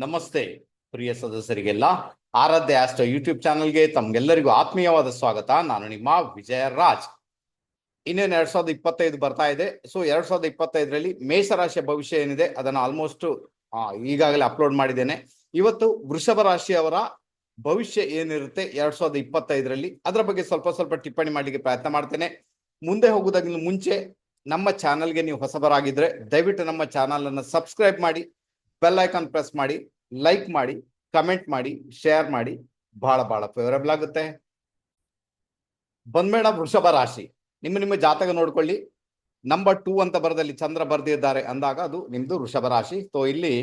ನಮಸ್ತೆ ಪ್ರಿಯ ಸದಸ್ಯರಿಗೆಲ್ಲ. ಆರಾಧ್ಯ astro YouTube ಚಾನಲ್ಗೆ ತಮ್ಗೆಲ್ಲರಿಗೂ ಆತ್ಮೀಯವಾದ ಸ್ವಾಗತ. ನಾನು ನಿಮ್ಮ ವಿಜಯ ರಾಜ್ ಇನ್ನೇನು ಎರಡ್ ಸಾವಿರದ ಇಪ್ಪತ್ತೈದು ಬರ್ತಾ ಇದೆ. ಸೊ ಎರಡ್ ಸಾವಿರದ ಇಪ್ಪತ್ತೈದರಲ್ಲಿ ಮೇಷರಾಶಿಯ ಭವಿಷ್ಯ ಏನಿದೆ ಅದನ್ನು ಆಲ್ಮೋಸ್ಟ್ ಈಗಾಗಲೇ ಅಪ್ಲೋಡ್ ಮಾಡಿದ್ದೇನೆ. ಇವತ್ತು ವೃಷಭ ರಾಶಿಯವರ ಭವಿಷ್ಯ ಏನಿರುತ್ತೆ ಎರಡ್ ಸಾವಿರದ ಇಪ್ಪತ್ತೈದರಲ್ಲಿ? ಅದರ ಬಗ್ಗೆ ಸ್ವಲ್ಪ ಸ್ವಲ್ಪ ಟಿಪ್ಪಣಿ ಮಾಡಲಿಕ್ಕೆ ಪ್ರಯತ್ನ ಮಾಡ್ತೇನೆ. ಮುಂದೆ ಹೋಗುವುದಕ್ಕಿಂತ ಮುಂಚೆ ನಮ್ಮ ಚಾನಲ್ಗೆ ನೀವು ಹೊಸಬರಾಗಿದ್ರೆ ದಯವಿಟ್ಟು ನಮ್ಮ ಚಾನಲ್ ಅನ್ನು ಸಬ್ಸ್ಕ್ರೈಬ್ ಮಾಡಿ. ಬೆಲ್ ಐಕಾನ್ ಪ್ರೆಸ್ ಮಾಡಿ, ಲೈಕ್ ಮಾಡಿ, ಕಮೆಂಟ್ ಮಾಡಿ, ಶೇರ್ ಮಾಡಿ ಬಹಳ ಬಹಳ ಫೇವರಬಲ್ ಆಗುತ್ತೆ. ಬಂದ್ಮೇಡ ವೃಷಭ ರಾಶಿ. ನಿಮ್ಮ ನಿಮ್ಮ ಜಾತಕ ನೋಡ್ಕೊಳ್ಳಿ. ನಂಬರ್ ಟೂ ಅಂತ ಬರದಲ್ಲಿ ಚಂದ್ರ ಬರೆದಿದ್ದಾರೆ ಅಂದಾಗ ಅದು ನಿಮ್ದು ವೃಷಭ ರಾಶಿ. ಸೊ ಇಲ್ಲಿ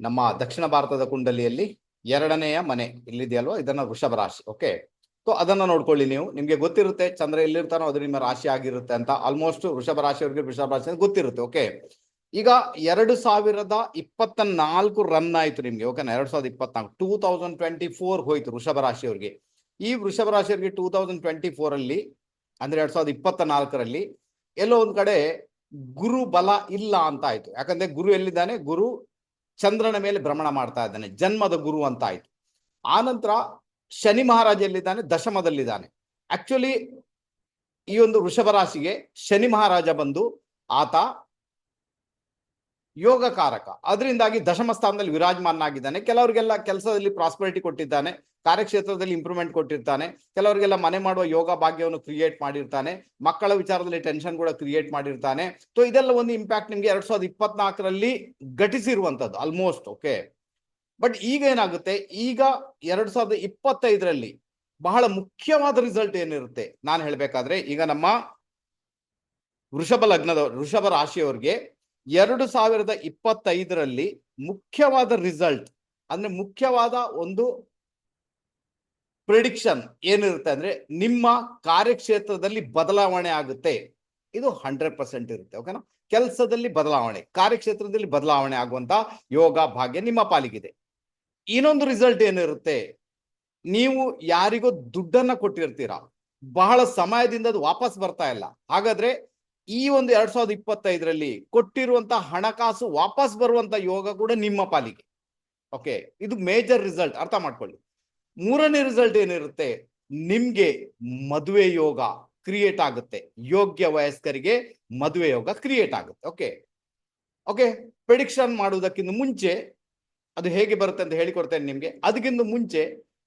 ನಮ್ಮ ದಕ್ಷಿಣ ಭಾರತದ ಕುಂಡಲಿಯಲ್ಲಿ ಎರಡನೆಯ ಮನೆ ಇಲ್ಲಿದೆಯಲ್ವಾ? ಇದನ್ನ ವೃಷಭ ರಾಶಿ. ಓಕೆ ಸೊ ಅದನ್ನ ನೋಡ್ಕೊಳ್ಳಿ ನೀವು. ನಿಮ್ಗೆ ಗೊತ್ತಿರುತ್ತೆ ಚಂದ್ರ ಎಲ್ಲಿರ್ತಾನೋ ಅದು ನಿಮ್ಮ ರಾಶಿ ಆಗಿರುತ್ತೆ ಅಂತ. ಆಲ್ಮೋಸ್ಟ್ ವೃಷಭ ರಾಶಿಯವರಿಗೆ ವೃಷಭ ರಾಶಿ ಗೊತ್ತಿರುತ್ತೆ. ಓಕೆ ಈಗ ಎರಡು ಸಾವಿರದ ಇಪ್ಪತ್ತ ನಾಲ್ಕು ರನ್ ಆಯ್ತು ನಿಮ್ಗೆ ಓಕೆನಾ ಎರಡ್ ಸಾವಿರದ ಇಪ್ಪತ್ನಾಲ್ಕು ಟೂ ತೌಸಂಡ್ ಟ್ವೆಂಟಿ ಫೋರ್ ಹೋಯ್ತು ವೃಷಭ ರಾಶಿಯವ್ರಿಗೆ. ಈ ವೃಷಭ ರಾಶಿಯವ್ರಿಗೆ ಟೂ ತೌಸಂಡ್ ಟ್ವೆಂಟಿ ಫೋರ್ ಅಲ್ಲಿ, ಅಂದ್ರೆ ಎರಡ್ ಸಾವಿರದ ಇಪ್ಪತ್ತ ನಾಲ್ಕರಲ್ಲಿ ಎಲ್ಲೋ ಒಂದ್ ಕಡೆ ಗುರು ಬಲ ಇಲ್ಲ ಅಂತ ಆಯ್ತು. ಯಾಕಂದ್ರೆ ಗುರು ಎಲ್ಲಿದ್ದಾನೆ? ಗುರು ಚಂದ್ರನ ಮೇಲೆ ಭ್ರಮಣ ಮಾಡ್ತಾ ಇದ್ದಾನೆ, ಜನ್ಮದ ಗುರು ಅಂತ ಆಯ್ತು. ಆನಂತರ ಶನಿ ಮಹಾರಾಜ ಎಲ್ಲಿದ್ದಾನೆ ದಶಮದಲ್ಲಿದ್ದಾನೆ. ಆಕ್ಚುಲಿ ಈ ಒಂದು ವೃಷಭ ರಾಶಿಗೆ ಶನಿ ಮಹಾರಾಜ ಬಂದು, ಆತ ಯೋಗಕಾರಕ. ಅದರಿಂದಾಗಿ ದಶಮ ಸ್ಥಾನದಲ್ಲಿ ವಿರಾಜಮಾನಾಗಿದ್ದಾನೆ ಕೆಲವರಿಗೆಲ್ಲ ಕೆಲಸದಲ್ಲಿ ಪ್ರಾಸ್ಪರಿಟಿ ಕೊಟ್ಟಿದ್ದಾನೆ. ಕಾರ್ಯಕ್ಷೇತ್ರದಲ್ಲಿ ಇಂಪ್ರೂವ್ಮೆಂಟ್ ಕೊಟ್ಟಿರ್ತಾನೆ. ಕೆಲವರಿಗೆಲ್ಲ ಮನೆ ಮಾಡುವ ಯೋಗ ಭಾಗ್ಯವನ್ನು ಕ್ರಿಯೇಟ್ ಮಾಡಿರ್ತಾನೆ. ಮಕ್ಕಳ ವಿಚಾರದಲ್ಲಿ ಟೆನ್ಷನ್ ಕೂಡ ಕ್ರಿಯೇಟ್ ಮಾಡಿರ್ತಾನೆ. ಸೊ ಇದೆಲ್ಲ ಒಂದು ಇಂಪ್ಯಾಕ್ಟ್ ನಿಮ್ಗೆ ಎರಡ್ ಸಾವಿರದ ಇಪ್ಪತ್ನಾಲ್ಕರಲ್ಲಿ ಘಟಿಸಿರುವಂತದ್ದು ಆಲ್ಮೋಸ್ಟ್ ಓಕೆ ಬಟ್ ಈಗ ಏನಾಗುತ್ತೆ? ಈಗ ಎರಡ್ ಸಾವಿರದ ಇಪ್ಪತ್ತೈದರಲ್ಲಿ ಬಹಳ ಮುಖ್ಯವಾದ ರಿಸಲ್ಟ್ ಏನಿರುತ್ತೆ? ನಾನು ಹೇಳ್ಬೇಕಾದ್ರೆ, ಈಗ ನಮ್ಮ ವೃಷಭ ಲಗ್ನದ, ವೃಷಭ ರಾಶಿಯವರಿಗೆ ಎರಡು ಸಾವಿರದ ಇಪ್ಪತ್ತೈದರಲ್ಲಿ ಮುಖ್ಯವಾದ ರಿಸಲ್ಟ್ ಅಂದ್ರೆ ಮುಖ್ಯವಾದ ಒಂದು ಪ್ರಿಡಿಕ್ಷನ್ ಏನಿರುತ್ತೆ ಅಂದ್ರೆ ನಿಮ್ಮ ಕಾರ್ಯಕ್ಷೇತ್ರದಲ್ಲಿ ಬದಲಾವಣೆ ಆಗುತ್ತೆ. ಇದು ಹಂಡ್ರೆಡ್ ಪರ್ಸೆಂಟ್ ಇರುತ್ತೆ ಓಕೆನಾ ಕೆಲಸದಲ್ಲಿ ಬದಲಾವಣೆ, ಕಾರ್ಯಕ್ಷೇತ್ರದಲ್ಲಿ ಬದಲಾವಣೆ ಆಗುವಂತ ಯೋಗ ಭಾಗ್ಯ ನಿಮ್ಮ ಪಾಲಿಗಿದೆ. ಇನ್ನೊಂದು ರಿಸಲ್ಟ್ ಏನಿರುತ್ತೆ? ನೀವು ಯಾರಿಗೋ ದುಡ್ಡನ್ನ ಕೊಟ್ಟಿರ್ತೀರಾ. ಬಹಳ ಸಮಯದಿಂದ ಅದು ವಾಪಸ್ ಬರ್ತಾ ಇಲ್ಲ. ಹಾಗಾದ್ರೆ ಈ ಒಂದು ಎರಡ್ ಸಾವಿರದ ಇಪ್ಪತ್ತೈದರಲ್ಲಿ ಕೊಟ್ಟಿರುವಂತ ಹಣಕಾಸು ವಾಪಸ್ ಬರುವಂತ ಯೋಗ ಕೂಡ ನಿಮ್ಮ ಪಾಲಿಗೆ. ಓಕೆ ಇದು ಮೇಜರ್ ರಿಸಲ್ಟ್ ಅರ್ಥ ಮಾಡ್ಕೊಳ್ಳಿ. ಮೂರನೇ ರಿಸಲ್ಟ್ ಏನಿರುತ್ತೆ? ನಿಮ್ಗೆ ಮದುವೆ ಯೋಗ ಕ್ರಿಯೇಟ್ ಆಗುತ್ತೆ. ಯೋಗ್ಯ ವಯಸ್ಕರಿಗೆ ಮದುವೆ ಯೋಗ ಕ್ರಿಯೇಟ್ ಆಗುತ್ತೆ. ಓಕೆ ಓಕೆ ಪ್ರಿಡಿಕ್ಷನ್ ಮಾಡುವುದಕ್ಕಿಂತ ಮುಂಚೆ, ಅದು ಹೇಗೆ ಬರುತ್ತೆ ಅಂತ ಹೇಳಿಕೊಡ್ತೇನೆ ನಿಮ್ಗೆ. ಅದಕ್ಕಿಂತ ಮುಂಚೆ,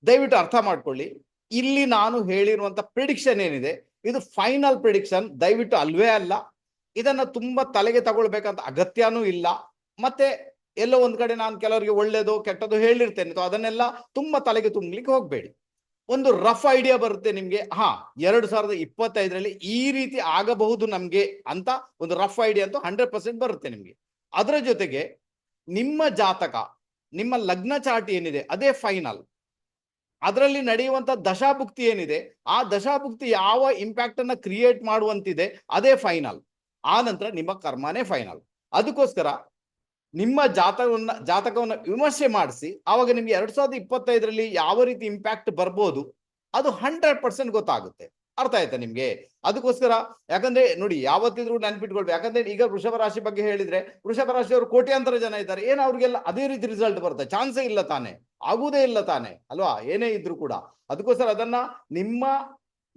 ದಯವಿಟ್ಟು ಅರ್ಥ ಮಾಡ್ಕೊಳ್ಳಿ. ಇಲ್ಲಿ ನಾನು ಹೇಳಿರುವಂತ ಪ್ರಿಡಿಕ್ಷನ್ ಏನಿದೆ? ಇದು ಫೈನಲ್ ಪ್ರಿಡಿಕ್ಷನ್ ದಯವಿಟ್ಟು ಅಲ್ವೇ ಅಲ್ಲ. ಇದನ್ನ ತುಂಬಾ ತಲೆಗೆ ತಗೊಳ್ಬೇಕಂತ ಅಗತ್ಯನೂ ಇಲ್ಲ. ಮತ್ತೆ ಎಲ್ಲೋ ಒಂದ್ ಕಡೆ ನಾನು ಕೆಲವರಿಗೆ ಒಳ್ಳೇದು ಕೆಟ್ಟದು ಹೇಳಿರ್ತೇನೆ. ಅದನ್ನೆಲ್ಲ ತುಂಬಾ ತಲೆಗೆ ತುಂಬಲಿಕ್ಕೆ ಹೋಗ್ಬೇಡಿ. ಒಂದು ರಫ್ ಐಡಿಯಾ ಬರುತ್ತೆ ನಿಮ್ಗೆ. ಹಾ, ಎರಡು ಸಾವಿರದ ಇಪ್ಪತ್ತೈದರಲ್ಲಿ ಈ ರೀತಿ ಆಗಬಹುದು ನಮ್ಗೆ ಅಂತ ಒಂದು ರಫ್ ಐಡಿಯಾ ಅಂತೂ ಹಂಡ್ರೆಡ್ ಪರ್ಸೆಂಟ್ ಬರುತ್ತೆ ನಿಮ್ಗೆ. ಅದರ ಜೊತೆಗೆ ನಿಮ್ಮ ಜಾತಕ, ನಿಮ್ಮ ಲಗ್ನ ಚಾರ್ಟ್ ಏನಿದೆ, ಅದೇ ಫೈನಲ್ ಅದರಲ್ಲಿ ನಡೆಯುವಂತ ದಶಾಭುಕ್ತಿ ಏನಿದೆ? ಆ ದಶಾಭುಕ್ತಿ ಯಾವ ಇಂಪ್ಯಾಕ್ಟ್ ಅನ್ನ ಕ್ರಿಯೇಟ್ ಮಾಡುವಂತಿದೆ, ಅದೇ ಫೈನಲ್ ಆ ನಂತರ ನಿಮ್ಮ ಕರ್ಮನೇ ಫೈನಲ್ ಅದಕ್ಕೋಸ್ಕರ ನಿಮ್ಮ ಜಾತಕವನ್ನ ಜಾತಕವನ್ನ ವಿಮರ್ಶೆ ಮಾಡಿಸಿ, ಆವಾಗ ನಿಮ್ಗೆ ಎರಡ್ ಸಾವಿರದ ಇಪ್ಪತ್ತೈದರಲ್ಲಿ ಯಾವ ರೀತಿ ಇಂಪ್ಯಾಕ್ಟ್ ಬರ್ಬೋದು, ಅದು ಹಂಡ್ರೆಡ್ ಪರ್ಸೆಂಟ್ ಗೊತ್ತಾಗುತ್ತೆ. ಅರ್ಥ ಆಯ್ತಾ ನಿಮ್ಗೆ? ಅದಕ್ಕೋಸ್ಕರ ಯಾಕಂದ್ರೆ ನೋಡಿ ಯಾವತ್ತಿದ್ರು ನೆನ್ಪಿಟ್ಕೊಳ್ಬೇಕು. ಯಾಕಂದ್ರೆ ಈಗ ವೃಷಭ ರಾಶಿ ಬಗ್ಗೆ ಹೇಳಿದ್ರೆ ವೃಷಭ ರಾಶಿಯವರು ಕೋಟ್ಯಾಂತರ ಜನ ಇದ್ದಾರೆ. ಏನು ಅವ್ರಿಗೆಲ್ಲ ಅದೇ ರೀತಿ ರಿಸಲ್ಟ್ ಬರುತ್ತೆ? ಚಾನ್ಸೇ ಇಲ್ಲ ತಾನೆ. ಆಗುವುದೇ ಇಲ್ಲ ತಾನೆ. ಅಲ್ವಾ? ಏನೇ ಇದ್ರು ಕೂಡ. ಅದಕ್ಕೋಸ್ಕರ ಅದನ್ನ ನಿಮ್ಮ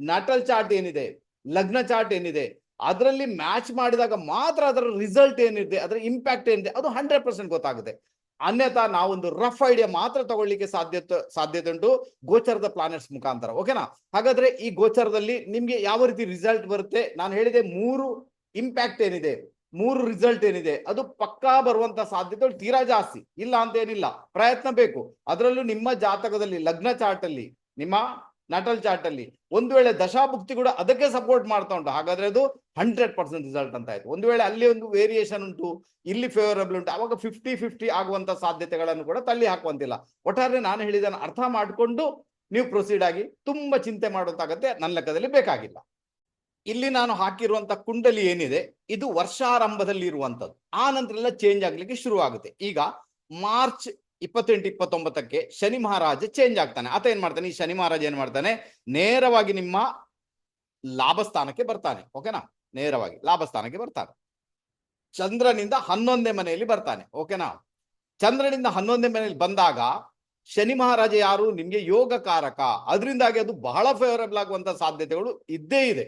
ನಾಟಲ್ ಚಾರ್ಟ್ ಏನಿದೆ? ಲಗ್ನ ಚಾರ್ಟ್ ಏನಿದೆ? ಅದರಲ್ಲಿ ಮ್ಯಾಚ್ ಮಾಡಿದಾಗ ಮಾತ್ರ ಅದರ ರಿಸಲ್ಟ್ ಏನಿದೆ? ಅದರ ಇಂಪ್ಯಾಕ್ಟ್ ಏನಿದೆ? ಅದು ಹಂಡ್ರೆಡ್ ಪರ್ಸೆಂಟ್ ಗೊತ್ತಾಗುತ್ತೆ. ಅನ್ಯಥಾ ನಾವೊಂದು ರಫ್ ಐಡಿಯಾ ಮಾತ್ರ ತಗೊಳ್ಳಿಕ್ಕೆ ಸಾಧ್ಯತೆ ಸಾಧ್ಯತೆ ಉಂಟು. ಗೋಚರದ ಪ್ಲಾನೆಟ್ಸ್ ಮುಖಾಂತರ ಓಕೆನಾ ಹಾಗಾದ್ರೆ ಈ ಗೋಚರದಲ್ಲಿ ನಿಮ್ಗೆ ಯಾವ ರೀತಿ ರಿಸಲ್ಟ್ ಬರುತ್ತೆ? ನಾನು ಹೇಳಿದೆ ಮೂರು ಇಂಪ್ಯಾಕ್ಟ್ ಏನಿದೆ, ಮೂರು ರಿಸಲ್ಟ್ ಏನಿದೆ, ಅದು ಪಕ್ಕಾ ಬರುವಂತ ಸಾಧ್ಯತೆ ತೀರಾ ಜಾಸ್ತಿ, ಇಲ್ಲ ಅಂತ ಏನಿಲ್ಲ, ಪ್ರಯತ್ನ ಬೇಕು. ಅದರಲ್ಲೂ ನಿಮ್ಮ ಜಾತಕದಲ್ಲಿ, ಲಗ್ನ ಚಾರ್ಟ್ ಅಲ್ಲಿ, ನಿಮ್ಮ ನಟಲ್ ಚಾರ್ಟ್ ಅಲ್ಲಿ ಒಂದು ವೇಳೆ ದಶಾಭುಕ್ತಿ ಕೂಡ ಅದಕ್ಕೆ ಸಪೋರ್ಟ್ ಮಾಡ್ತಾ ಉಂಟು. ಹಾಗಾದ್ರೆ ಅದು ಹಂಡ್ರೆಡ್ ಪರ್ಸೆಂಟ್ ರಿಸಲ್ಟ್ ಅಂತ ಆಯ್ತು. ಒಂದು ವೇಳೆ ಅಲ್ಲಿ ಒಂದು ವೇರಿಯೇಷನ್ ಉಂಟು, ಇಲ್ಲಿ ಫೇವರಬಲ್ ಉಂಟು, ಅವಾಗ ಫಿಫ್ಟಿ ಫಿಫ್ಟಿ ಆಗುವಂತ ಸಾಧ್ಯತೆಗಳನ್ನು ಕೂಡ ತಳ್ಳಿ ಹಾಕುವಂತಿಲ್ಲ. ಒಟ್ಟಾರೆ ನಾನು ಹೇಳಿದನ್ನು ಅರ್ಥ ಮಾಡಿಕೊಂಡು ನೀವು ಪ್ರೊಸೀಡ್ ಆಗಿ ತುಂಬಾ ಚಿಂತೆ ಮಾಡುವಂತ ಅಗತ್ಯ ನನ್ನ ಲೆಕ್ಕದಲ್ಲಿ ಬೇಕಾಗಿಲ್ಲ. ಇಲ್ಲಿ ನಾನು ಹಾಕಿರುವಂತ ಕುಂಡಲಿ ಏನಿದೆ, ಇದು ವರ್ಷಾರಂಭದಲ್ಲಿ ಇರುವಂತದ್ದು. ಆ ನಂತರ ಎಲ್ಲ ಚೇಂಜ್ ಆಗ್ಲಿಕ್ಕೆ ಶುರು ಆಗುತ್ತೆ ಈಗ ಮಾರ್ಚ್ ಇಪ್ಪತ್ತೆಂಟು ಇಪ್ಪತ್ತೊಂಬತ್ತಕ್ಕೆ ಶನಿ ಮಹಾರಾಜ ಚೇಂಜ್ ಆಗ್ತಾನೆ. ಆತ ಏನ್ ಮಾಡ್ತಾನೆ? ಈ ಶನಿ ಮಹಾರಾಜ ಏನ್ ಮಾಡ್ತಾನೆ? ನೇರವಾಗಿ ನಿಮ್ಮ ಲಾಭ ಸ್ಥಾನಕ್ಕೆ ಬರ್ತಾನೆ ಓಕೆನಾ ನೇರವಾಗಿ ಲಾಭ ಸ್ಥಾನಕ್ಕೆ ಬರ್ತಾನೆ. ಚಂದ್ರನಿಂದ ಹನ್ನೊಂದನೇ ಮನೆಯಲ್ಲಿ ಬರ್ತಾನೆ. ಓಕೆನಾ ಚಂದ್ರನಿಂದ ಹನ್ನೊಂದನೇ ಮನೆಯಲ್ಲಿ ಬಂದಾಗ ಶನಿ ಮಹಾರಾಜ ಯಾರು? ನಿಮ್ಗೆ ಯೋಗ ಕಾರಕ ಅದರಿಂದಾಗಿ ಅದು ಬಹಳ ಫೇವರಬಲ್ ಆಗುವಂತ ಸಾಧ್ಯತೆಗಳು ಇದ್ದೇ ಇದೆ.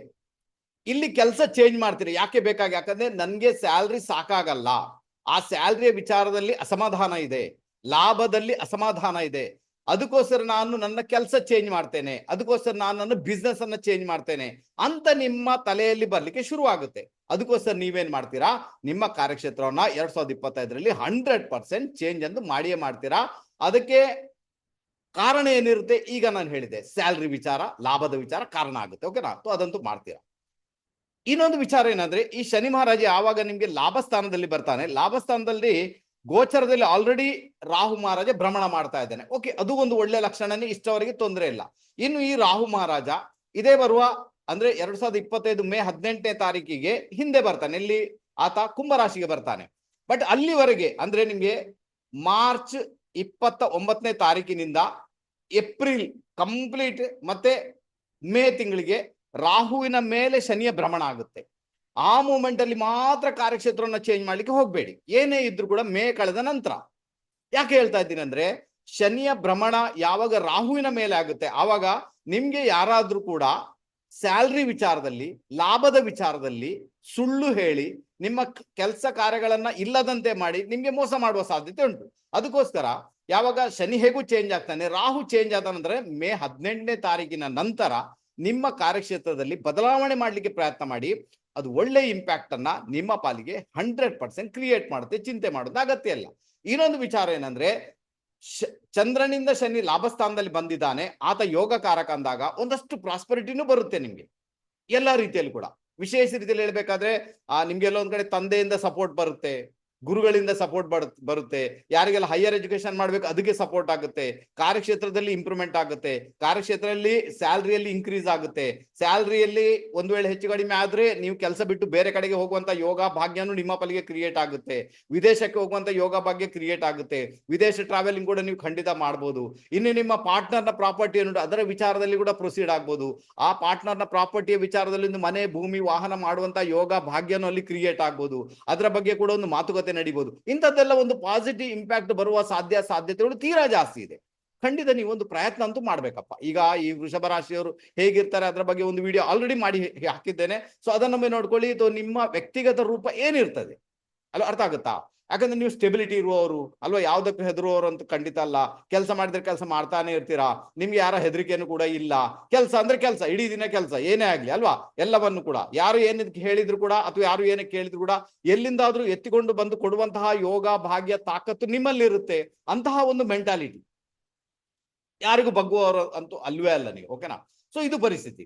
ಇಲ್ಲಿ ಕೆಲಸ ಚೇಂಜ್ ಮಾಡ್ತೀರಿ. ಯಾಕೆ ಬೇಕಾಗಿ? ಯಾಕಂದ್ರೆ ನನ್ಗೆ ಸ್ಯಾಲ್ರಿ ಸಾಕಾಗಲ್ಲ. ಆ ಸ್ಯಾಲ್ರಿಯ ವಿಚಾರದಲ್ಲಿ ಅಸಮಾಧಾನ ಇದೆ. ಲಾಭದಲ್ಲಿ ಅಸಮಾಧಾನ ಇದೆ. ಅದಕ್ಕೋಸ್ಕರ ನಾನು ನನ್ನ ಕೆಲಸ ಚೇಂಜ್ ಮಾಡ್ತೇನೆ. ಅದಕ್ಕೋಸ್ಕರ ನಾನು ನನ್ನ ಬಿಸ್ನೆಸ್ ಅನ್ನ ಚೇಂಜ್ ಮಾಡ್ತೇನೆ. ಅಂತ ನಿಮ್ಮ ತಲೆಯಲ್ಲಿ ಬರ್ಲಿಕ್ಕೆ ಶುರು ಆಗುತ್ತೆ ಅದಕ್ಕೋಸ್ಕರ ನೀವೇನ್ ಮಾಡ್ತೀರಾ? ನಿಮ್ಮ ಕಾರ್ಯಕ್ಷೇತ್ರವನ್ನ ಎರಡ್ ಸಾವಿರದ ಇಪ್ಪತ್ತೈದರಲ್ಲಿ ಹಂಡ್ರೆಡ್ ಪರ್ಸೆಂಟ್ ಚೇಂಜ್ ಎಂದು ಮಾಡಿಯೇ ಮಾಡ್ತೀರಾ? ಅದಕ್ಕೆ ಕಾರಣ ಏನಿರುತ್ತೆ? ಈಗ ನಾನು ಹೇಳಿದೆ. ಸ್ಯಾಲ್ರಿ ವಿಚಾರ, ಲಾಭದ ವಿಚಾರ ಕಾರಣ ಆಗುತ್ತೆ. ಓಕೆನಾ ಅದಂತೂ ಮಾಡ್ತೀರಾ? ಇನ್ನೊಂದು ವಿಚಾರ ಏನಂದ್ರೆ, ಈ ಶನಿ ಮಹಾರಾಜ ಯಾವಾಗ ನಿಮ್ಗೆ ಲಾಭ ಸ್ಥಾನದಲ್ಲಿ ಬರ್ತಾನೆ? ಲಾಭ ಸ್ಥಾನದಲ್ಲಿ ಗೋಚರದಲ್ಲಿ ಆಲ್ರೆಡಿ ರಾಹು ಮಹಾರಾಜ ಭ್ರಮಣ ಮಾಡ್ತಾ ಇದ್ದಾನೆ. ಓಕೆ ಅದು ಒಂದು ಒಳ್ಳೆ ಲಕ್ಷಣನೇ ಇಷ್ಟವರೆಗೆ ತೊಂದರೆ ಇಲ್ಲ. ಇನ್ನು ಈ ರಾಹು ಮಹಾರಾಜ ಇದೇ ಬರುವ ಅಂದ್ರೆ ಎರಡ್ ಸಾವಿರದ ಇಪ್ಪತ್ತೈದು ಮೇ ಹದಿನೆಂಟನೇ ತಾರೀಕಿಗೆ ಹಿಂದೆ ಬರ್ತಾನೆ. ಇಲ್ಲಿ ಆತ ಕುಂಭರಾಶಿಗೆ ಬರ್ತಾನೆ. ಬಟ್ ಅಲ್ಲಿವರೆಗೆ ಅಂದ್ರೆ ನಿಮ್ಗೆ ಮಾರ್ಚ್ ಇಪ್ಪತ್ತ ಒಂಬತ್ತನೇ ತಾರೀಕಿನಿಂದ ಏಪ್ರಿಲ್ ಕಂಪ್ಲೀಟ್ ಮತ್ತೆ ಮೇ ತಿಂಗಳಿಗೆ ರಾಹುವಿನ ಮೇಲೆ ಶನಿಯ ಭ್ರಮಣ ಆಗುತ್ತೆ. ಆ ಮೂಮೆಂಟ್ ಅಲ್ಲಿ ಮಾತ್ರ ಕಾರ್ಯಕ್ಷೇತ್ರವನ್ನ ಚೇಂಜ್ ಮಾಡ್ಲಿಕ್ಕೆ ಹೋಗ್ಬೇಡಿ. ಏನೇ ಇದ್ರು ಕೂಡ ಮೇ ಕಳೆದ ನಂತರ. ಯಾಕೆ ಹೇಳ್ತಾ ಇದ್ದೀನಿ ಅಂದ್ರೆ, ಶನಿಯ ಭ್ರಮಣ ಯಾವಾಗ ರಾಹುವಿನ ಮೇಲೆ ಆಗುತ್ತೆ, ಆವಾಗ ನಿಮ್ಗೆ ಯಾರಾದ್ರೂ ಕೂಡ ಸ್ಯಾಲ್ರಿ ವಿಚಾರದಲ್ಲಿ, ಲಾಭದ ವಿಚಾರದಲ್ಲಿ ಸುಳ್ಳು ಹೇಳಿ, ನಿಮ್ಮ ಕೆಲಸ ಕಾರ್ಯಗಳನ್ನ ಇಲ್ಲದಂತೆ ಮಾಡಿ ನಿಮ್ಗೆ ಮೋಸ ಮಾಡುವ ಸಾಧ್ಯತೆ ಉಂಟು. ಅದಕ್ಕೋಸ್ಕರ ಯಾವಾಗ ಶನಿ ಹೇಗೂ ಚೇಂಜ್ ಆಗ್ತಾನೆ, ರಾಹು ಚೇಂಜ್ ಆದ ನಂತರ ಮೇ ಹದಿನೆಂಟನೇ ತಾರೀಕಿನ ನಂತರ ನಿಮ್ಮ ಕಾರ್ಯಕ್ಷೇತ್ರದಲ್ಲಿ ಬದಲಾವಣೆ ಮಾಡ್ಲಿಕ್ಕೆ ಪ್ರಯತ್ನ ಮಾಡಿ ಅದು ಒಳ್ಳೆ ಇಂಪ್ಯಾಕ್ಟ್ ಅನ್ನ ನಿಮ್ಮ ಪಾಲಿಗೆ ಹಂಡ್ರೆಡ್ ಪರ್ಸೆಂಟ್ ಕ್ರಿಯೇಟ್ ಮಾಡುತ್ತೆ, ಚಿಂತೆ ಮಾಡೋದು ಅಗತ್ಯ ಇಲ್ಲ. ಇನ್ನೊಂದು ವಿಚಾರ ಏನಂದ್ರೆ ಚಂದ್ರನಿಂದ ಶನಿ ಲಾಭಸ್ಥಾನದಲ್ಲಿ ಬಂದಿದ್ದಾನೆ, ಆತ ಯೋಗ ಕಾರಕ ಅಂದಾಗ ಒಂದಷ್ಟು ಪ್ರಾಸ್ಪರಿಟಿನೂ ಬರುತ್ತೆ ನಿಮ್ಗೆ. ಎಲ್ಲಾ ರೀತಿಯಲ್ಲಿ ಕೂಡ. ವಿಶೇಷ ರೀತಿಯಲ್ಲಿ ಹೇಳ್ಬೇಕಾದ್ರೆ, ಆ ನಿಮ್ಗೆ ಎಲ್ಲೊಂದ್ ಕಡೆ ತಂದೆಯಿಂದ ಸಪೋರ್ಟ್ ಬರುತ್ತೆ. ಗುರುಗಳಿಂದ ಸಪೋರ್ಟ್ ಬರುತ್ತೆ. ಯಾರಿಗೆಲ್ಲ ಹೈಯರ್ ಎಜುಕೇಶನ್ ಮಾಡ್ಬೇಕು ಅದಕ್ಕೆ ಸಪೋರ್ಟ್ ಆಗುತ್ತೆ. ಕಾರ್ಯಕ್ಷೇತ್ರದಲ್ಲಿ ಇಂಪ್ರೂವ್ಮೆಂಟ್ ಆಗುತ್ತೆ. ಕಾರ್ಯಕ್ಷೇತ್ರದಲ್ಲಿ ಸ್ಯಾಲ್ರಿಯಲ್ಲಿ ಇನ್ಕ್ರೀಸ್ ಆಗುತ್ತೆ. ಸ್ಯಾಲ್ರಿಯಲ್ಲಿ ಒಂದು ವೇಳೆ ಹೆಚ್ಚು ಕಡಿಮೆ ಆದ್ರೆ ನೀವು ಕೆಲಸ ಬಿಟ್ಟು ಬೇರೆ ಕಡೆಗೆ ಹೋಗುವಂತ ಯೋಗ ಭಾಗ್ಯನು ನಿಮ್ಮ ಪಲಿಗೆ ಕ್ರಿಯೇಟ್ ಆಗುತ್ತೆ. ವಿದೇಶಕ್ಕೆ ಹೋಗುವಂತ ಯೋಗ ಭಾಗ್ಯ ಕ್ರಿಯೇಟ್ ಆಗುತ್ತೆ. ವಿದೇಶ ಟ್ರಾವೆಲಿಂಗ್ ಕೂಡ ನೀವು ಖಂಡಿತ ಮಾಡಬಹುದು ಇನ್ನು ನಿಮ್ಮ ಪಾರ್ಟ್ನರ್ನ ಪ್ರಾಪರ್ಟಿ ಏನು ಅದರ ವಿಚಾರದಲ್ಲಿ ಕೂಡ ಪ್ರೊಸೀಡ್ ಆಗ್ಬೋದು. ಆ ಪಾರ್ಟ್ನರ್ನ ಪ್ರಾಪರ್ಟಿಯ ವಿಚಾರದಲ್ಲಿ ಒಂದು ಮನೆ, ಭೂಮಿ, ವಾಹನ ಮಾಡುವಂತ ಯೋಗ ಭಾಗ್ಯನು ಅಲ್ಲಿ ಕ್ರಿಯೇಟ್ ಆಗ್ಬೋದು. ಅದರ ಬಗ್ಗೆ ಕೂಡ ಒಂದು ಮಾತುಕತೆ ನಡಿಬಹುದು. ಇಂಥದ್ದೆಲ್ಲ ಒಂದು ಪಾಸಿಟಿವ್ ಇಂಪ್ಯಾಕ್ಟ್ ಬರುವ ಸಾಧ್ಯ ಸಾಧ್ಯತೆಗಳು ತೀರಾ ಜಾಸ್ತಿ ಇದೆ. ಖಂಡಿತ ನೀವು ಒಂದು ಪ್ರಯತ್ನ ಅಂತೂ ಮಾಡ್ಬೇಕಪ್ಪ. ಈಗ ಈ ವೃಷಭ ರಾಶಿಯವರು ಹೇಗಿರ್ತಾರೆ ಅದರ ಬಗ್ಗೆ ಒಂದು ವಿಡಿಯೋ ಆಲ್ರೆಡಿ ಮಾಡಿ ಹಾಕಿದ್ದೇನೆ. ಸೊ ಅದನ್ನೊಮ್ಮೆ ನೋಡ್ಕೊಳ್ಳಿ. ಇದು ನಿಮ್ಮ ವ್ಯಕ್ತಿಗತ ರೂಪ ಏನಿರ್ತದೆ? ಅಲ್ಲ, ಅರ್ಥ ಆಗುತ್ತಾ? ಯಾಕಂದ್ರೆ ನೀವು ಸ್ಟೆಬಿಲಿಟಿ ಇರುವವರು ಅಲ್ವಾ? ಯಾವ್ದಕ್ಕೂ ಹೆದರುವವರು ಅಂತ ಖಂಡಿತ ಅಲ್ಲ. ಕೆಲಸ ಮಾಡಿದ್ರೆ ಕೆಲಸ ಮಾಡ್ತಾನೆ ಇರ್ತೀರಾ? ನಿಮ್ಗೆ ಯಾರ ಹೆದರಿಕೆಯನ್ನು ಕೂಡ ಇಲ್ಲ. ಕೆಲಸ ಅಂದ್ರೆ ಕೆಲಸ, ಇಡೀ ದಿನ ಕೆಲಸ, ಏನೇ ಆಗ್ಲಿ, ಅಲ್ವಾ? ಎಲ್ಲವನ್ನು ಕೂಡ. ಯಾರು ಏನಕ್ಕೆ ಹೇಳಿದ್ರು ಕೂಡ ಅಥವಾ ಯಾರು ಏನಕ್ಕೆ ಕೇಳಿದ್ರು ಕೂಡ ಎಲ್ಲಿಂದಾದ್ರೂ ಎತ್ತಿಕೊಂಡು ಬಂದು ಕೊಡುವಂತಹ ಯೋಗ, ಭಾಗ್ಯ, ತಾಕತ್ತು ನಿಮ್ಮಲ್ಲಿರುತ್ತೆ. ಅಂತಹ ಒಂದು ಮೆಂಟಾಲಿಟಿ ಯಾರಿಗೂ ಬಗ್ಗುವವರು ಅಂತೂ ಅಲ್ವೇ ಅಲ್ಲ ನೀವು ಓಕೆನಾ ಸೊ ಇದು ಪರಿಸ್ಥಿತಿ.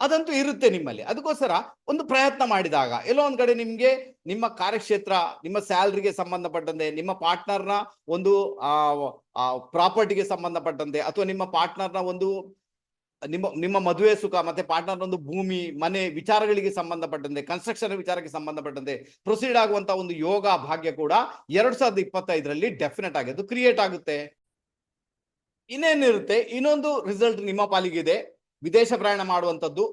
ಅದಂತೂ ಇರುತ್ತೆ ನಿಮ್ಮಲ್ಲಿ. ಅದಕ್ಕೋಸ್ಕರ ಒಂದು ಪ್ರಯತ್ನ ಮಾಡಿದಾಗ, ಎಲ್ಲೋ ಒಂದ್ ಕಡೆ ನಿಮ್ಗೆ ನಿಮ್ಮ ಕಾರ್ಯಕ್ಷೇತ್ರ, ನಿಮ್ಮ ಸ್ಯಾಲ್ರಿಗೆ ಸಂಬಂಧಪಟ್ಟಂತೆ, ನಿಮ್ಮ ಪಾರ್ಟ್ನರ್ನ ಒಂದು, ಆ ಪ್ರಾಪರ್ಟಿಗೆ ಸಂಬಂಧಪಟ್ಟಂತೆ, ಅಥವಾ ನಿಮ್ಮ ಪಾರ್ಟ್ನರ್ನ ಒಂದು, ನಿಮ್ಮ ನಿಮ್ಮ ಮದುವೆ ಸುಖ, ಮತ್ತೆ ಪಾರ್ಟ್ನರ್ ಒಂದು ಭೂಮಿ, ಮನೆ ವಿಚಾರಗಳಿಗೆ ಸಂಬಂಧಪಟ್ಟಂತೆ ಕನ್ಸ್ಟ್ರಕ್ಷನ್ ವಿಚಾರಕ್ಕೆ ಸಂಬಂಧಪಟ್ಟಂತೆ ಪ್ರೊಸೀಡ್ ಆಗುವಂತ ಒಂದು ಯೋಗ ಭಾಗ್ಯ ಕೂಡ ಎರಡ್ ಸಾವಿರದ ಇಪ್ಪತ್ತೈದರಲ್ಲಿ ಡೆಫಿನೆಟ್ ಆಗಿ, ಅದು ಕ್ರಿಯೇಟ್ ಆಗುತ್ತೆ. ಇನ್ನೇನಿರುತ್ತೆ, ಇನ್ನೊಂದು ರಿಸಲ್ಟ್ ನಿಮ್ಮ ಪಾಲಿಗಿದೆ. ವಿದೇಶ ಪ್ರಯಾಣ ಮಾಡುವಂಥದ್ದು